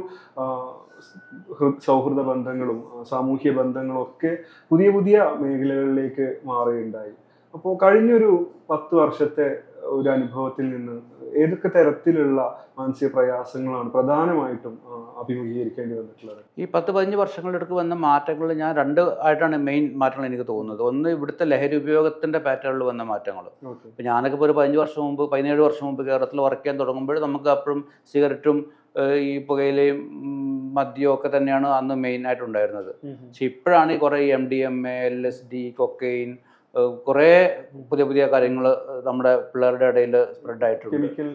സൗഹൃദ ബന്ധങ്ങളും സാമൂഹ്യ ബന്ധങ്ങളും ഒക്കെ പുതിയ പുതിയ മേഖലകളിലേക്ക് മാറുകയുണ്ടായി. അപ്പോൾ കഴിഞ്ഞൊരു പത്ത് വർഷത്തെ ഒരു അനുഭവത്തിൽ നിന്ന് ഏതൊക്കെ തരത്തിലുള്ള മാനസിക പ്രയാസങ്ങളാണ് പ്രധാനമായിട്ടും അഭിമുഖീകരിക്കേണ്ടി വന്നിട്ടുള്ളത്? ഈ പത്ത് പതിനഞ്ച് വർഷങ്ങളിലെടുക്ക് വന്ന മാറ്റങ്ങൾ ഞാൻ രണ്ട് ആയിട്ടാണ് മെയിൻ മാറ്റങ്ങൾ എനിക്ക് തോന്നുന്നത്. ഒന്ന് ഇവിടുത്തെ ലഹരി ഉപയോഗത്തിന്റെ പാറ്റേണിൽ വന്ന മാറ്റങ്ങൾ. ഇപ്പൊ ഞാനൊക്കെ ഇപ്പോൾ ഒരു പതിനഞ്ച് വർഷം മുമ്പ് പതിനേഴ് വർഷം മുമ്പ് കേരളത്തിൽ വർക്ക് ചെയ്യാൻ തുടങ്ങുമ്പോൾ നമുക്ക് അപ്പോഴും സിഗരറ്റും ഈ പുകയിലയും മദ്യവും ഒക്കെ തന്നെയാണ് അന്ന് മെയിൻ ആയിട്ട് ഉണ്ടായിരുന്നത്. പക്ഷെ ഇപ്പോഴാണ് ഈ കുറേ M D M A L S D cocaine കുറേ പുതിയ പുതിയ കാര്യങ്ങൾ നമ്മുടെ പിള്ളേരുടെ ഇടയിൽ സ്പ്രെഡ് ആയിട്ടുണ്ട്. കെമിക്കൽ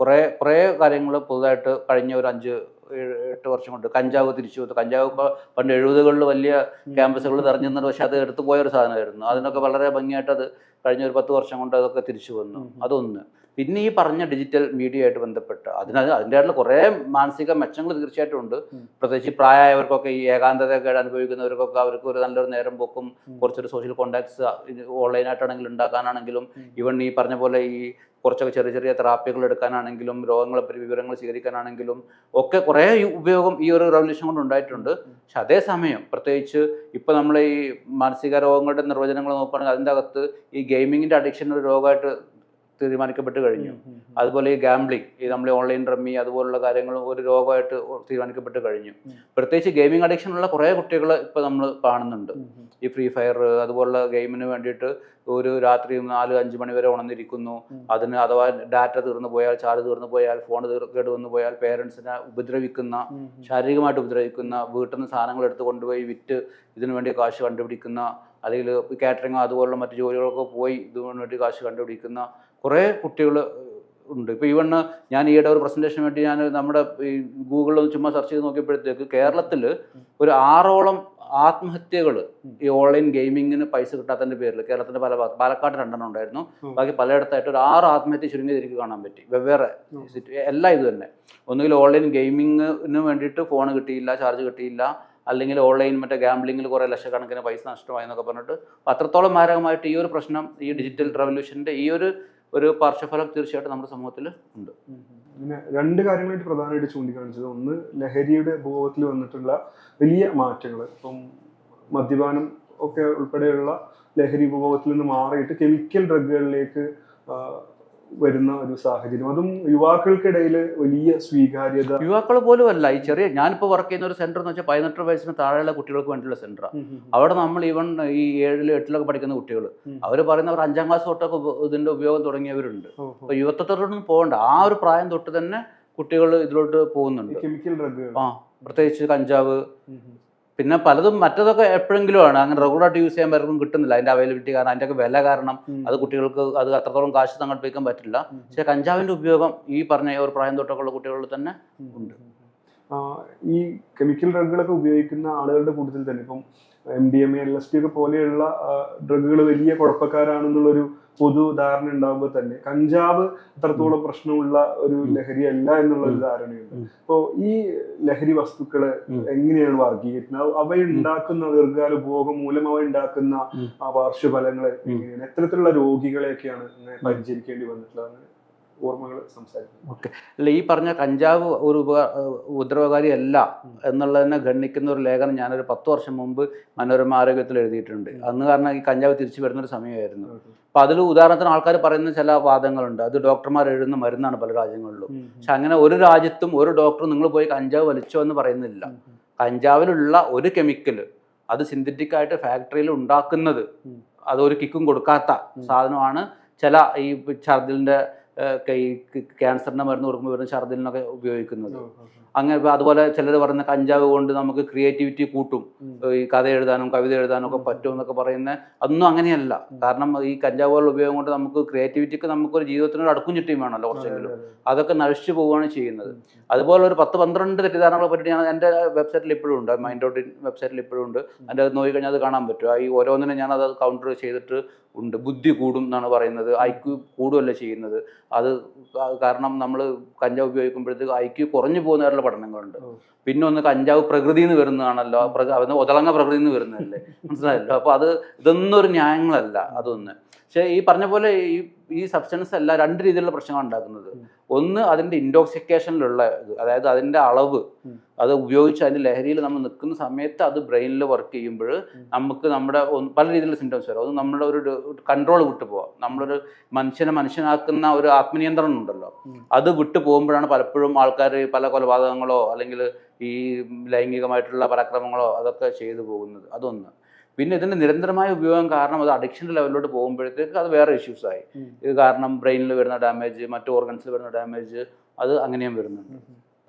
കുറേ കുറേ കാര്യങ്ങൾ പുതുതായിട്ട് കഴിഞ്ഞ ഒരു അഞ്ച് എട്ട് വർഷം കൊണ്ട് കഞ്ചാവ് തിരിച്ചു. കൊടുത്തു കഞ്ചാവ് ഇപ്പോൾ പണ്ട് എഴുപതുകളിൽ വലിയ ക്യാമ്പസുകൾ തെരഞ്ഞെന്നിട്ട് പക്ഷെ അത് എടുത്തു പോയ ഒരു സാധനമായിരുന്നു. അതിനൊക്കെ വളരെ ഭംഗിയായിട്ട് അത് കഴിഞ്ഞ ഒരു പത്ത് വർഷം കൊണ്ട് അതൊക്കെ തിരിച്ചു വന്നു. അതൊന്ന്. പിന്നെ ഈ പറഞ്ഞ ഡിജിറ്റൽ മീഡിയ ആയിട്ട് ബന്ധപ്പെട്ട് അതിന് അതിന്റെ ആയിട്ടുള്ള കുറേ മാനസിക മെച്ചങ്ങൾ തീർച്ചയായിട്ടും ഉണ്ട്. പ്രത്യേകിച്ച് പ്രായമായവർക്കൊക്കെ ഈ ഏകാന്തതയൊക്കെ അനുഭവിക്കുന്നവർക്കൊക്കെ അവർക്ക് ഒരു നല്ലൊരു നേരം പോക്കും കുറച്ചൊരു സോഷ്യൽ കോണ്ടാക്ട്സ് ഓൺലൈനായിട്ടാണെങ്കിലും ഉണ്ടാക്കാനാണെങ്കിലും. ഈവൺ ഈ പറഞ്ഞ പോലെ ഈ കുറച്ചൊക്കെ ചെറിയ ചെറിയ തെറാപ്പികൾ എടുക്കാനാണെങ്കിലും രോഗങ്ങളെ പറ്റി വിവരങ്ങൾ സ്വീകരിക്കാനാണെങ്കിലും ഒക്കെ കുറേ ഉപയോഗം ഈ ഒരു റവല്യൂഷൻ കൊണ്ട് ഉണ്ടായിട്ടുണ്ട് പക്ഷെ അതേസമയം പ്രത്യേകിച്ച് ഇപ്പോൾ നമ്മൾ ഈ മാനസിക രോഗങ്ങളുടെ നിർവചനങ്ങൾ നോക്കുകയാണെങ്കിൽ അതിന്റെ അകത്ത് ഈ ഗെയിമിങ്ങിന്റെ അഡിക്ഷൻ ഒരു രോഗമായിട്ട് തീരുമാനിക്കപ്പെട്ട് കഴിഞ്ഞു. അതുപോലെ ഈ ഗാംബ്ലിംഗ് ഈ നമ്മൾ ഓൺലൈൻ റമ്മി അതുപോലുള്ള കാര്യങ്ങളും ഒരു രോഗമായിട്ട് തീരുമാനിക്കപ്പെട്ട് കഴിഞ്ഞു. പ്രത്യേകിച്ച് ഗെയിമിംഗ് അഡിക്ഷൻ ഉള്ള കുറേ കുട്ടികൾ ഇപ്പോൾ നമ്മൾ കാണുന്നുണ്ട്. ഈ ഫ്രീ ഫയർ അതുപോലുള്ള ഗെയിമിന് വേണ്ടിയിട്ട് ഒരു രാത്രി നാല് അഞ്ച് മണി വരെ ഉണർന്നിരിക്കുന്നു. അതിന് അഥവാ ഡാറ്റ തീർന്നു പോയാൽ ചാർജ് തീർന്നു പോയാൽ ഫോൺ കേടുവന്നു പോയാൽ പേരൻസിനെ ഉപദ്രവിക്കുന്ന ശാരീരികമായിട്ട് ഉപദ്രവിക്കുന്ന വീട്ടിൽ നിന്ന് സാധനങ്ങൾ എടുത്ത് കൊണ്ടുപോയി വിറ്റ് ഇതിനു വേണ്ടി കാശ് കണ്ടുപിടിക്കുന്ന അല്ലെങ്കിൽ കാറ്ററിംഗ് അതുപോലുള്ള മറ്റു ജോലികളൊക്കെ പോയി ഇതിനു വേണ്ടി കാശ് കണ്ടുപിടിക്കുന്ന കുറേ കുട്ടികൾ ഉണ്ട്. ഇപ്പോൾ ഈവണ് ഞാൻ ഈയിടെ ഒരു പ്രസന്റേഷന് വേണ്ടി ഞാൻ നമ്മുടെ ഈ ഗൂഗിളിൽ ഒന്ന് ചുമ്മാ സെർച്ച് ചെയ്ത് നോക്കിയപ്പോഴത്തേക്ക് കേരളത്തിൽ ഒരു ആറോളം ആത്മഹത്യകൾ ഈ ഓൺലൈൻ ഗെയിമിങ്ങിന് പൈസ കിട്ടാത്തതിന്റെ പേരിൽ കേരളത്തിന്റെ പല ഭാഗത്ത് പാലക്കാട് രണ്ടെണ്ണം ഉണ്ടായിരുന്നു. ബാക്കി പലയിടത്തായിട്ട് ഒരു ആറ് ആത്മഹത്യ ചുരുങ്ങിയത് എനിക്ക് കാണാൻ പറ്റി. വെവ്വേറെ എല്ലാം ഇത് തന്നെ. ഒന്നുകിൽ ഓൺലൈൻ ഗെയിമിങ്ങിന് വേണ്ടിയിട്ട് ഫോൺ കിട്ടിയില്ല ചാർജ് കിട്ടിയില്ല അല്ലെങ്കിൽ ഓൺലൈൻ മറ്റേ ഗാംബ്ലിങ്ങിൽ കുറേ ലക്ഷക്കണക്കിന് പൈസ നഷ്ടമായി എന്നൊക്കെ പറഞ്ഞിട്ട് അത്രത്തോളം മാരകമായിട്ട് ഈ ഒരു പ്രശ്നം ഈ ഡിജിറ്റൽ റവല്യൂഷന്റെ ഈ ഒരു ഒരു പാർശ്വഫലം തീർച്ചയായിട്ടും നമ്മുടെ സമൂഹത്തിൽ ഉണ്ട്. പിന്നെ രണ്ട് കാര്യങ്ങളായിട്ട് പ്രധാനമായിട്ട് ചൂണ്ടിക്കാണിച്ചത്. ഒന്ന് ലഹരിയുടെ ഉപഭോഗത്തിൽ വന്നിട്ടുള്ള വലിയ മാറ്റങ്ങൾ ഇപ്പം മദ്യപാനം ഒക്കെ ഉൾപ്പെടെയുള്ള ലഹരി ഉപഭോഗത്തിൽ നിന്ന് മാറിയിട്ട് കെമിക്കൽ ഡ്രഗുകളിലേക്ക് വരുന്ന ഒരു സാഹചര്യം. അതും യുവാക്കൾക്കിടയിൽ വലിയ സ്വീകാര്യത. യുവാക്കൾ പോലും അല്ല ഈ ചെറിയ ഞാനിപ്പോൾ വർക്ക് ചെയ്യുന്ന ഒരു സെന്റർ എന്ന് വെച്ചാൽ പതിനെട്ട് വയസ്സിന് താഴെയുള്ള കുട്ടികൾക്ക് വേണ്ടിയുള്ള സെന്ററാണ് അവിടെ നമ്മൾ ഈവൺ ഈ ഏഴിലും എട്ടിലൊക്കെ പഠിക്കുന്ന കുട്ടികൾ. അവർ പറയുന്നവർ അഞ്ചാം ക്ലാസ് തൊട്ടൊക്കെ ഇതിന്റെ ഉപയോഗം തുടങ്ങിയവരുണ്ട്. അപ്പൊ. അപ്പോൾ യുവത്വത്തോടൊന്നും പോകണ്ട. ആ ഒരു പ്രായം തൊട്ട് തന്നെ കുട്ടികൾ ഇതിലോട്ട് പോകുന്നുണ്ട്. കെമിക്കൽ ആ പ്രത്യേകിച്ച് കഞ്ചാവ് പിന്നെ പലതും മറ്റതൊക്കെ എപ്പോഴെങ്കിലും ആണ് അങ്ങനെ റെഗുലർ ആയിട്ട് യൂസ് ചെയ്യാൻ പലർക്കും കിട്ടുന്നില്ല. അതിന്റെ അവൈലബിലിറ്റി കാരണം അതിന്റെ ഒക്കെ വില കാരണം അത് കുട്ടികൾക്ക് അത് അത്രത്തോളം കാശ് സംഘടിപ്പിക്കാൻ പറ്റില്ല. പക്ഷെ കഞ്ചാവിന്റെ ഉപയോഗം ഈ പറഞ്ഞ ഒരു പ്രായം തൊട്ടൊക്കെയുള്ള കുട്ടികളിൽ തന്നെ ഉണ്ട്. ഈ കെമിക്കൽ ഡ്രഗുകളൊക്കെ ഉപയോഗിക്കുന്ന ആളുകളുടെ കൂട്ടത്തിൽ തന്നെ ഇപ്പം M D M A L S T ഒക്കെ പോലെയുള്ള ഡ്രഗുകൾ വലിയ കുഴപ്പക്കാരാണെന്നുള്ളൊരു പൊതു ധാരണ ഉണ്ടാകുമ്പോൾ തന്നെ കഞ്ചാവ് അത്രത്തോളം പ്രശ്നമുള്ള ഒരു. ലഹരി അല്ല എന്നുള്ള ഒരു ധാരണയുണ്ട്. അപ്പോൾ അപ്പോ ഈ ലഹരി വസ്തുക്കളെ. എങ്ങനെയാണ് വർഗീകരിക്കുന്നത് അവ- അവയുണ്ടാക്കുന്ന ദീർഘകാല ഉപഭോഗം മൂലം അവ ഉണ്ടാക്കുന്ന പാർശ്വഫലങ്ങളെ. എങ്ങനെയാണ്? എത്തരത്തിലുള്ള രോഗികളെയൊക്കെയാണ് പരിചരിക്കേണ്ടി വന്നിട്ടുള്ളത്? അങ്ങനെ സംസാരിക്കും. ഓക്കെ. അല്ല ഈ പറഞ്ഞ കഞ്ചാവ് ഒരു ഉപകാ ഉപദ്രവകാരി അല്ല. എന്നുള്ളതിനെ ഗണ്ണിക്കുന്ന ഒരു ലേഖനം ഞാനൊരു പത്ത് വർഷം മുമ്പ് മനോരമ ആരോഗ്യത്തിൽ എഴുതിയിട്ടുണ്ട്. അന്ന് കാരണം ഈ കഞ്ചാവ് തിരിച്ചു വരുന്ന ഒരു സമയമായിരുന്നു അപ്പോൾ അതിൽ ഉദാഹരണത്തിന് ആൾക്കാർ പറയുന്ന ചില വാദങ്ങളുണ്ട്. അത് ഡോക്ടർമാർ എഴുതുന്ന മരുന്നാണ് പല രാജ്യങ്ങളിലും. പക്ഷെ അങ്ങനെ ഒരു രാജ്യത്തും ഒരു ഡോക്ടർ നിങ്ങൾ പോയി കഞ്ചാവ് വലിച്ചോ എന്ന് പറയുന്നില്ല. കഞ്ചാവിലുള്ള ഒരു കെമിക്കൽ അത് സിന്തറ്റിക് ആയിട്ട് ഫാക്ടറിയിൽ ഉണ്ടാക്കുന്നത് അത് അതൊരു കിക്കും കൊടുക്കാത്ത. സാധനമാണ് ചില ഈ ഛർദിലിന്റെ ഈ ക്യാൻസറിന്റെ മരുന്ന് കൊടുക്കുമ്പോൾ വരുന്ന ഛർദിലിനൊക്കെ ഉപയോഗിക്കുന്നത്. അങ്ങനെ അതുപോലെ ചിലർ പറയുന്ന കഞ്ചാവ് കൊണ്ട് നമുക്ക് ക്രിയേറ്റിവിറ്റി കൂട്ടും. ഈ കഥ എഴുതാനും കവിത എഴുതാനും ഒക്കെ പറ്റും എന്നൊക്കെ പറയുന്ന അതൊന്നും അങ്ങനെയല്ല. കാരണം ഈ കഞ്ചാവ് പോലുള്ള ഉപയോഗം കൊണ്ട് നമുക്ക് ക്രിയേറ്റിവിറ്റിക്ക് നമുക്കൊരു ജീവിതത്തിനൊരു അടുക്കും ചുറ്റിയും വേണമല്ലോ കുറച്ചെങ്കിലും. അതൊക്കെ നശിച്ചു പോവുകയാണ് ചെയ്യുന്നത്. അതുപോലെ ഒരു പത്ത് പന്ത്രണ്ട് തെറ്റിദ്ധാരണകളെ പറ്റി ഞാൻ എന്റെ വെബ്സൈറ്റിൽ ഇപ്പോഴും ഉണ്ട്. മൈൻഡ് ഔട്ട് വെബ്സൈറ്റിൽ ഇപ്പോഴും ഉണ്ട്. അതിന്റെ അത് നോക്കിക്കഴിഞ്ഞാൽ അത് കാണാൻ പറ്റും. ഈ ഓരോന്നിനും ഞാൻ അത് കൗണ്ടർ ചെയ്തിട്ട് ഉണ്ട്. ബുദ്ധി കൂടും എന്നാണ് പറയുന്നത്. ഐക്യു ക്യു കൂടുമല്ല ചെയ്യുന്നത്. അത് കാരണം നമ്മൾ കഞ്ചാവ് ഉപയോഗിക്കുമ്പോഴത്തേക്ക് ഐക്യു ക്യു കുറഞ്ഞു പോകുന്നവരുടെ പഠനങ്ങളുണ്ട്. പിന്നെ ഒന്ന് കഞ്ചാവ് പ്രകൃതിയിൽ നിന്ന് വരുന്നതാണല്ലോ. പ്രകൃതി അത് ഒതളങ്ങ പ്രകൃതിയിൽ നിന്ന് വരുന്നതല്ലേ? മനസ്സിലായല്ലോ? അപ്പോൾ അത് ഇതൊന്നും ഒരു ന്യായങ്ങളല്ല അതൊന്ന്. പക്ഷേ ഈ പറഞ്ഞ പോലെ ഈ ഈ സബ്സ്റ്റൻസ് അല്ല രണ്ട് രീതിയിലുള്ള പ്രശ്നങ്ങൾ ഉണ്ടാക്കുന്നത്. ഒന്ന് അതിന്റെ ഇൻടോക്സിക്കേഷനിലുള്ള ഇത് അതായത് അതിന്റെ അളവ് അത് ഉപയോഗിച്ച് അതിന്റെ ലഹരിയിൽ നമ്മൾ നിൽക്കുന്ന സമയത്ത് അത് ബ്രെയിനിൽ വർക്ക് ചെയ്യുമ്പോൾ നമുക്ക് നമ്മുടെ പല രീതിയിലുള്ള സിംറ്റംസ് വരും. അത് നമ്മുടെ ഒരു കൺട്രോൾ വിട്ടു പോവാം. നമ്മളൊരു മനുഷ്യനെ മനുഷ്യനാക്കുന്ന ഒരു ആത്മനിയന്ത്രണം ഉണ്ടല്ലോ. അത് വിട്ടു പോകുമ്പോഴാണ് പലപ്പോഴും ആൾക്കാർ പല കൊലപാതകങ്ങളോ അല്ലെങ്കിൽ ഈ ലൈംഗികമായിട്ടുള്ള പരാക്രമങ്ങളോ അതൊക്കെ ചെയ്തു പോകുന്നത്. അതൊന്ന്. പിന്നെ ഇതിന്റെ നിരന്തരമായ ഉപയോഗം കാരണം അത് അഡിക്ഷന്റെ ലെവലിലോട്ട് പോകുമ്പോഴത്തേക്ക് അത് വേറെ ഇഷ്യൂസ് ആയി. ഇത് കാരണം ബ്രെയിനിൽ വരുന്ന ഡാമേജ് മറ്റു ഓർഗൻസിൽ വരുന്ന ഡാമേജ് അത് അങ്ങനെയും വരുന്നുണ്ട്.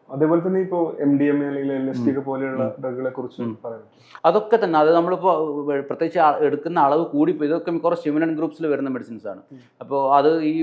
അതേപോലെ തന്നെ ഇപ്പോൾ എം ഡി എം എ അല്ലെങ്കിൽ എൽ എസ് ടി പോലെയുള്ള ഡ്രഗുകളെ കുറിച്ച്. അതൊക്കെ തന്നെ. അത് നമ്മളിപ്പോൾ പ്രത്യേകിച്ച് എടുക്കുന്ന അളവ് കൂടി ഇതൊക്കെ മിക്കവാറും സ്റ്റിമുലൻ ഗ്രൂപ്പ്സിൽ വരുന്ന മെഡിസിൻസ് ആണ്. അപ്പോൾ അത് ഈ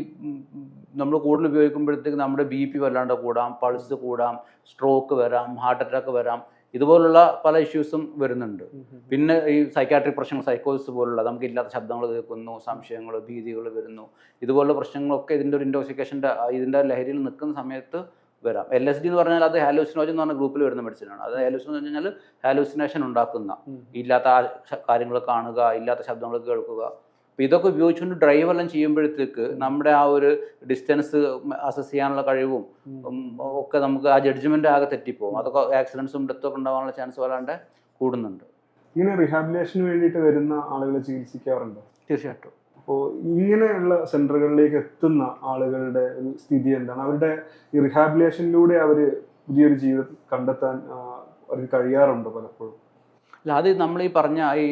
നമ്മൾ കൂടുതൽ ഉപയോഗിക്കുമ്പോഴത്തേക്ക് നമ്മുടെ ബി പി വല്ലാണ്ട് കൂടാം പൾസ് കൂടാം സ്ട്രോക്ക് വരാം ഹാർട്ട് അറ്റാക്ക് വരാം ഇതുപോലുള്ള പല ഇഷ്യൂസും വരുന്നുണ്ട്. പിന്നെ ഈ സൈക്കാട്രിക് പ്രശ്നങ്ങൾ സൈക്കോസിസ് പോലുള്ള നമുക്ക് ഇല്ലാത്ത ശബ്ദങ്ങൾ കേൾക്കുന്നു സംശയങ്ങൾ ഭീതികൾ വരുന്നു. ഇതുപോലുള്ള പ്രശ്നങ്ങളൊക്കെ ഇതിന്റെ ഒരു ഇന്റോക്സിക്കേഷന്റെ ഇതിന്റെ ലഹരിയിൽ നിൽക്കുന്ന സമയത്ത് വരാം. എൽ എസ് ഡി എന്ന് പറഞ്ഞാൽ അത് ഹാലൂസിനോജൻ എന്ന് പറഞ്ഞ ഗ്രൂപ്പിൽ വരുന്ന മെഡിസിനാണ് അത് ഹാലോസിൻ എന്ന് പറഞ്ഞാൽ ഹാലോസിനേഷൻ ഉണ്ടാക്കുന്ന ഇല്ലാത്ത കാര്യങ്ങൾ കാണുക ഇല്ലാത്ത ശബ്ദങ്ങൾ കേൾക്കുക അപ്പോൾ ഇതൊക്കെ ഉപയോഗിച്ചുകൊണ്ട് ഡ്രൈവ് എല്ലാം ചെയ്യുമ്പോഴത്തേക്ക് നമ്മുടെ ആ ഒരു ഡിസ്റ്റൻസ് അസസ് ചെയ്യാനുള്ള കഴിവും ഒക്കെ നമുക്ക് ആ ജഡ്ജ്മെന്റ് ആകെ തെറ്റിപ്പോകും അതൊക്കെ ആക്സിഡൻസും ഡെത്തൊക്കെ ഉണ്ടാകാനുള്ള ചാൻസ് വല്ലാണ്ട് കൂടുന്നുണ്ട്. ഇങ്ങനെ റിഹാബിലേഷന് വേണ്ടിയിട്ട് വരുന്ന ആളുകളെ ചികിത്സിക്കാറുണ്ടോ? തീർച്ചയായിട്ടും. അപ്പോൾ ഇങ്ങനെയുള്ള സെന്ററുകളിലേക്ക് എത്തുന്ന ആളുകളുടെ സ്ഥിതി എന്താണ്? അവരുടെ ഈ റിഹാബിലേഷനിലൂടെ അവർ പുതിയൊരു ജീവിതം കണ്ടെത്താൻ അവർക്ക് കഴിയാറുണ്ടോ പലപ്പോഴും? അല്ല അത് നമ്മൾ ഈ പറഞ്ഞ ഈ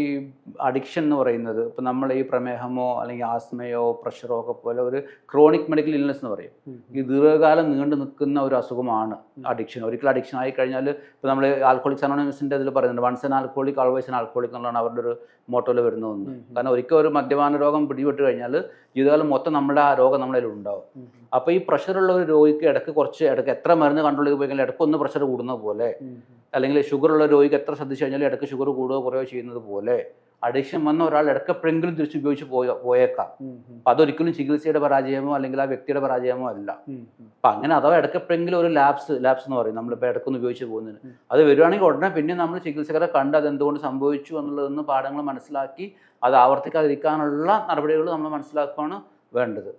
അഡിക്ഷൻ എന്ന് പറയുന്നത് ഇപ്പം നമ്മൾ ഈ പ്രമേഹമോ അല്ലെങ്കിൽ ആസ്മയോ പ്രഷറോ ഒക്കെ പോലെ ഒരു ക്രോണിക് മെഡിക്കൽ ഇൽനെസ് എന്ന് പറയും. ഈ ദീർഘകാലം നീണ്ടു നിൽക്കുന്ന ഒരു അസുഖമാണ് അഡിക്ഷൻ ഒരിക്കലും അഡിക്ഷൻ ആയി കഴിഞ്ഞാൽ ഇപ്പോൾ നമ്മൾ ആൽക്കോളിക് അനോണിമസിന്റെ ഇതിൽ പറയുന്നുണ്ട് once an alcoholic always an alcoholic എന്നുള്ളതാണ് അവരുടെ ഒരു മോട്ടോയിൽ വരുന്നതെന്ന് കാരണം ഒരിക്കൽ ഒരു മദ്യപാന രോഗം പിടിപെട്ട് കഴിഞ്ഞാൽ ജീവിതകാലം മൊത്തം നമ്മുടെ ആ രോഗം നമ്മുടെ ഉണ്ടാവും. അപ്പോൾ ഈ പ്രഷറുള്ള ഒരു രോഗിക്ക് ഇടയ്ക്ക് കുറച്ച് ഇടയ്ക്ക് എത്ര മരുന്ന് കൺട്രോൾ ചെയ്ത് പോയി കഴിഞ്ഞാൽ ഇടയ്ക്ക് ഒന്ന് പ്രഷർ കൂടുന്ന പോലെ അല്ലെങ്കിൽ ഷുഗർ ഉള്ള രോഗിക്ക് എത്ര ശ്രദ്ധിച്ചു കഴിഞ്ഞാലും ഇടയ്ക്ക് ഷുഗർ കൂടുകയോ കുറയോ ചെയ്യുന്നത് പോലെ അഡിക്ഷൻ വന്ന ഒരാൾ ഇടയ്ക്കെപ്പോഴെങ്കിലും തിരിച്ചുപയോഗിച്ച് പോയ പോയേക്കാം. അപ്പം അതൊരിക്കലും ചികിത്സയുടെ പരാജയമോ അല്ലെങ്കിൽ ആ വ്യക്തിയുടെ പരാജയമോ അല്ല. അപ്പം അങ്ങനെ അഥവാ ഇടയ്ക്കെപ്പോഴെങ്കിലും ഒരു ലാബ്സ് ലാബ്സ് എന്ന് പറയും. നമ്മളിപ്പോൾ ഇടയ്ക്കൊന്ന് ഉപയോഗിച്ച് പോകുന്നതിന്. അത് വരുവാണെങ്കിൽ ഉടനെ പിന്നെ നമ്മൾ ചികിത്സകരെ കണ്ട് അതെന്തുകൊണ്ട് സംഭവിച്ചു എന്നുള്ളതെന്ന് പാഠങ്ങൾ മനസ്സിലാക്കി അത് ആവർത്തിക്കാതിരിക്കാനുള്ള നടപടികൾ നമ്മൾ മനസ്സിലാക്കുകയാണ് വേണ്ടത്.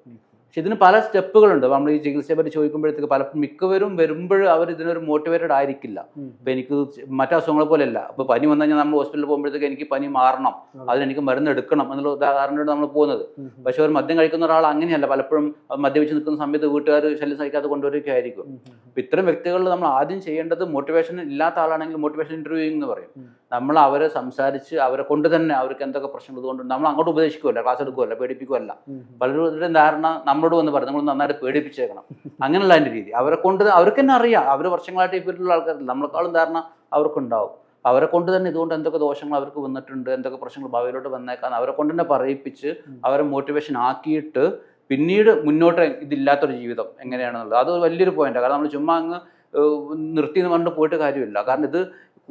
പക്ഷെ ഇതിന് പല സ്റ്റെപ്പുകളുണ്ട്. നമ്മൾ ഈ ചികിത്സയെ പറ്റി ചോദിക്കുമ്പോഴത്തേക്ക് പലപ്പോഴും മിക്കവരും വരുമ്പോൾ അവർ ഇതിനൊരു മോട്ടിവേറ്റഡ് ആയിരിക്കില്ല. ഇപ്പം എനിക്ക് മറ്റു അസുഖങ്ങളെ പോലെയല്ല. അപ്പോൾ പനി വന്നു കഴിഞ്ഞാൽ നമ്മൾ ഹോസ്പിറ്റലിൽ പോകുമ്പോഴത്തേക്ക് എനിക്ക് പനി മാറണം. അതിനെനിക്ക് മരുന്ന് എടുക്കണം എന്നുള്ള ഉദാഹരണമാണ് നമ്മൾ പോകുന്നത്. പക്ഷേ ഒരു മദ്യം കഴിക്കുന്ന ഒരാൾ അങ്ങനെയല്ല. പലപ്പോഴും മദ്യപിച്ച് നിൽക്കുന്ന സമയത്ത് വീട്ടുകാർ ശല്യം സഹിക്കാതെ കൊണ്ടുവരൊക്കെ ആയിരിക്കും അപ്പം ഇത്തരം വ്യക്തികളിൽ നമ്മൾ ആദ്യം ചെയ്യേണ്ടത് മോട്ടിവേഷൻ ഇല്ലാത്ത ആളാണെങ്കിൽ മോട്ടിവേഷൻ ഇന്റർവ്യൂയിങ് എന്ന് പറയും. നമ്മൾ അവരെ സംസാരിച്ച് അവരെ കൊണ്ട് തന്നെ അവർക്ക് എന്തൊക്കെ പ്രശ്നങ്ങൾ ഇതുകൊണ്ട് നമ്മൾ അങ്ങോട്ട് ഉപദേശിക്കുമല്ല ക്ലാസ് എടുക്കുമല്ല പേടിപ്പിക്കുമല്ല പലരുടെയും ധാരണ നമ്മളോട് വന്ന് പറയും നമ്മൾ നന്നായിട്ട് പേടിപ്പിച്ചേക്കണം. അങ്ങനെയുള്ള അതിന്റെ രീതി. അവരെ കൊണ്ട് അവർക്ക് തന്നെ അറിയാം. അവർ വർഷങ്ങളായിട്ട് ഈ ഫീൽഡിലുള്ള ആൾക്കാരില്ല. നമ്മളെക്കാളും ധാരണ അവർക്കുണ്ടാവും. അവരെ കൊണ്ട് തന്നെ ഇതുകൊണ്ട് എന്തൊക്കെ ദോഷങ്ങൾ അവർക്ക് വന്നിട്ടുണ്ട് എന്തൊക്കെ പ്രശ്നങ്ങൾ ഭാവിയിലോട്ട് വന്നേക്കാൻ അവരെ കൊണ്ട് തന്നെ പറയിപ്പിച്ച് അവരെ മോട്ടിവേഷൻ ആക്കിയിട്ട് പിന്നീട് മുന്നോട്ട് ഇതില്ലാത്തൊരു ജീവിതം എങ്ങനെയാണെന്നുള്ളത്. അത് വലിയൊരു പോയിന്റാണ് കാരണം നമ്മൾ ചുമ്മാ അങ്ങ് നിർത്തിന്ന് നിർത്തി എന്ന് പറഞ്ഞിട്ട് പോയിട്ട് കാര്യമില്ല. കാരണം ഇത്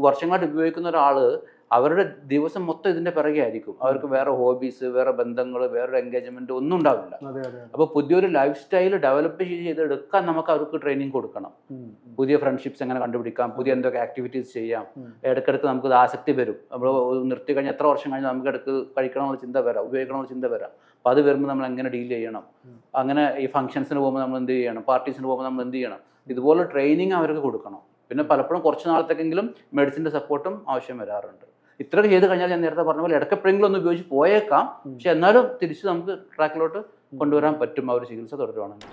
വർഷങ്ങളായിട്ട് ഉപയോഗിക്കുന്ന ഒരാൾ അവരുടെ ദിവസം മൊത്തം ഇതിന്റെ പിറകെ ആയിരിക്കും. അവർക്ക് വേറെ ഹോബീസ് വേറെ ബന്ധങ്ങൾ വേറൊരു എൻഗേജ്മെന്റ് ഒന്നും ഉണ്ടാവില്ല. അപ്പോൾ പുതിയൊരു ലൈഫ് സ്റ്റൈൽ ഡെവലപ്പ് ചെയ്തെടുക്കാൻ നമുക്ക് അവർക്ക് ട്രെയിനിങ് കൊടുക്കണം. പുതിയ ഫ്രണ്ട്ഷിപ്സ് എങ്ങനെ കണ്ടുപിടിക്കാം പുതിയ എന്തൊക്കെ ആക്ടിവിറ്റീസ് ചെയ്യാം. ഇടയ്ക്കിടയ്ക്ക് നമുക്ക് ആസക്തി വരും. നമ്മൾ നിർത്തി കഴിഞ്ഞാൽ എത്ര വർഷം കഴിഞ്ഞാൽ നമുക്ക് ഇടയ്ക്ക് കഴിക്കണമെന്നുള്ള ചിന്ത വരാം ഉപയോഗിക്കണമെന്നുള്ള ചിന്ത വരാം. അപ്പോൾ അത് വരുമ്പോൾ നമ്മൾ എങ്ങനെ ഡീൽ ചെയ്യണം? അങ്ങനെ ഈ ഫംഗ്ഷൻസിന് പോകുമ്പോൾ നമ്മൾ എന്ത് ചെയ്യണം? പാർട്ടീസിന് പോകുമ്പോൾ നമ്മൾ എന്ത് ചെയ്യണം? ഇതുപോലെ ട്രെയിനിങ് അവർക്ക് കൊടുക്കണം. പിന്നെ പലപ്പോഴും കുറച്ച് നാളത്തേക്കെങ്കിലും മെഡിസിന്റെ സപ്പോർട്ടും ആവശ്യം വരാറുണ്ട്. ഇത്രയൊക്കെ ചെയ്ത് കഴിഞ്ഞാൽ ഞാൻ നേരത്തെ പറഞ്ഞ പോലെ ഇടയ്ക്കെപ്പോഴെങ്കിലും ഒന്ന് ഉപയോഗിച്ച് പോയേക്കാം. പക്ഷെ എന്നാലും തിരിച്ച് നമുക്ക് ട്രാക്കിലോട്ട് കൊണ്ടുവരാൻ പറ്റും. ആ ഒരു ചികിത്സ തുടരുവാണെങ്കിൽ.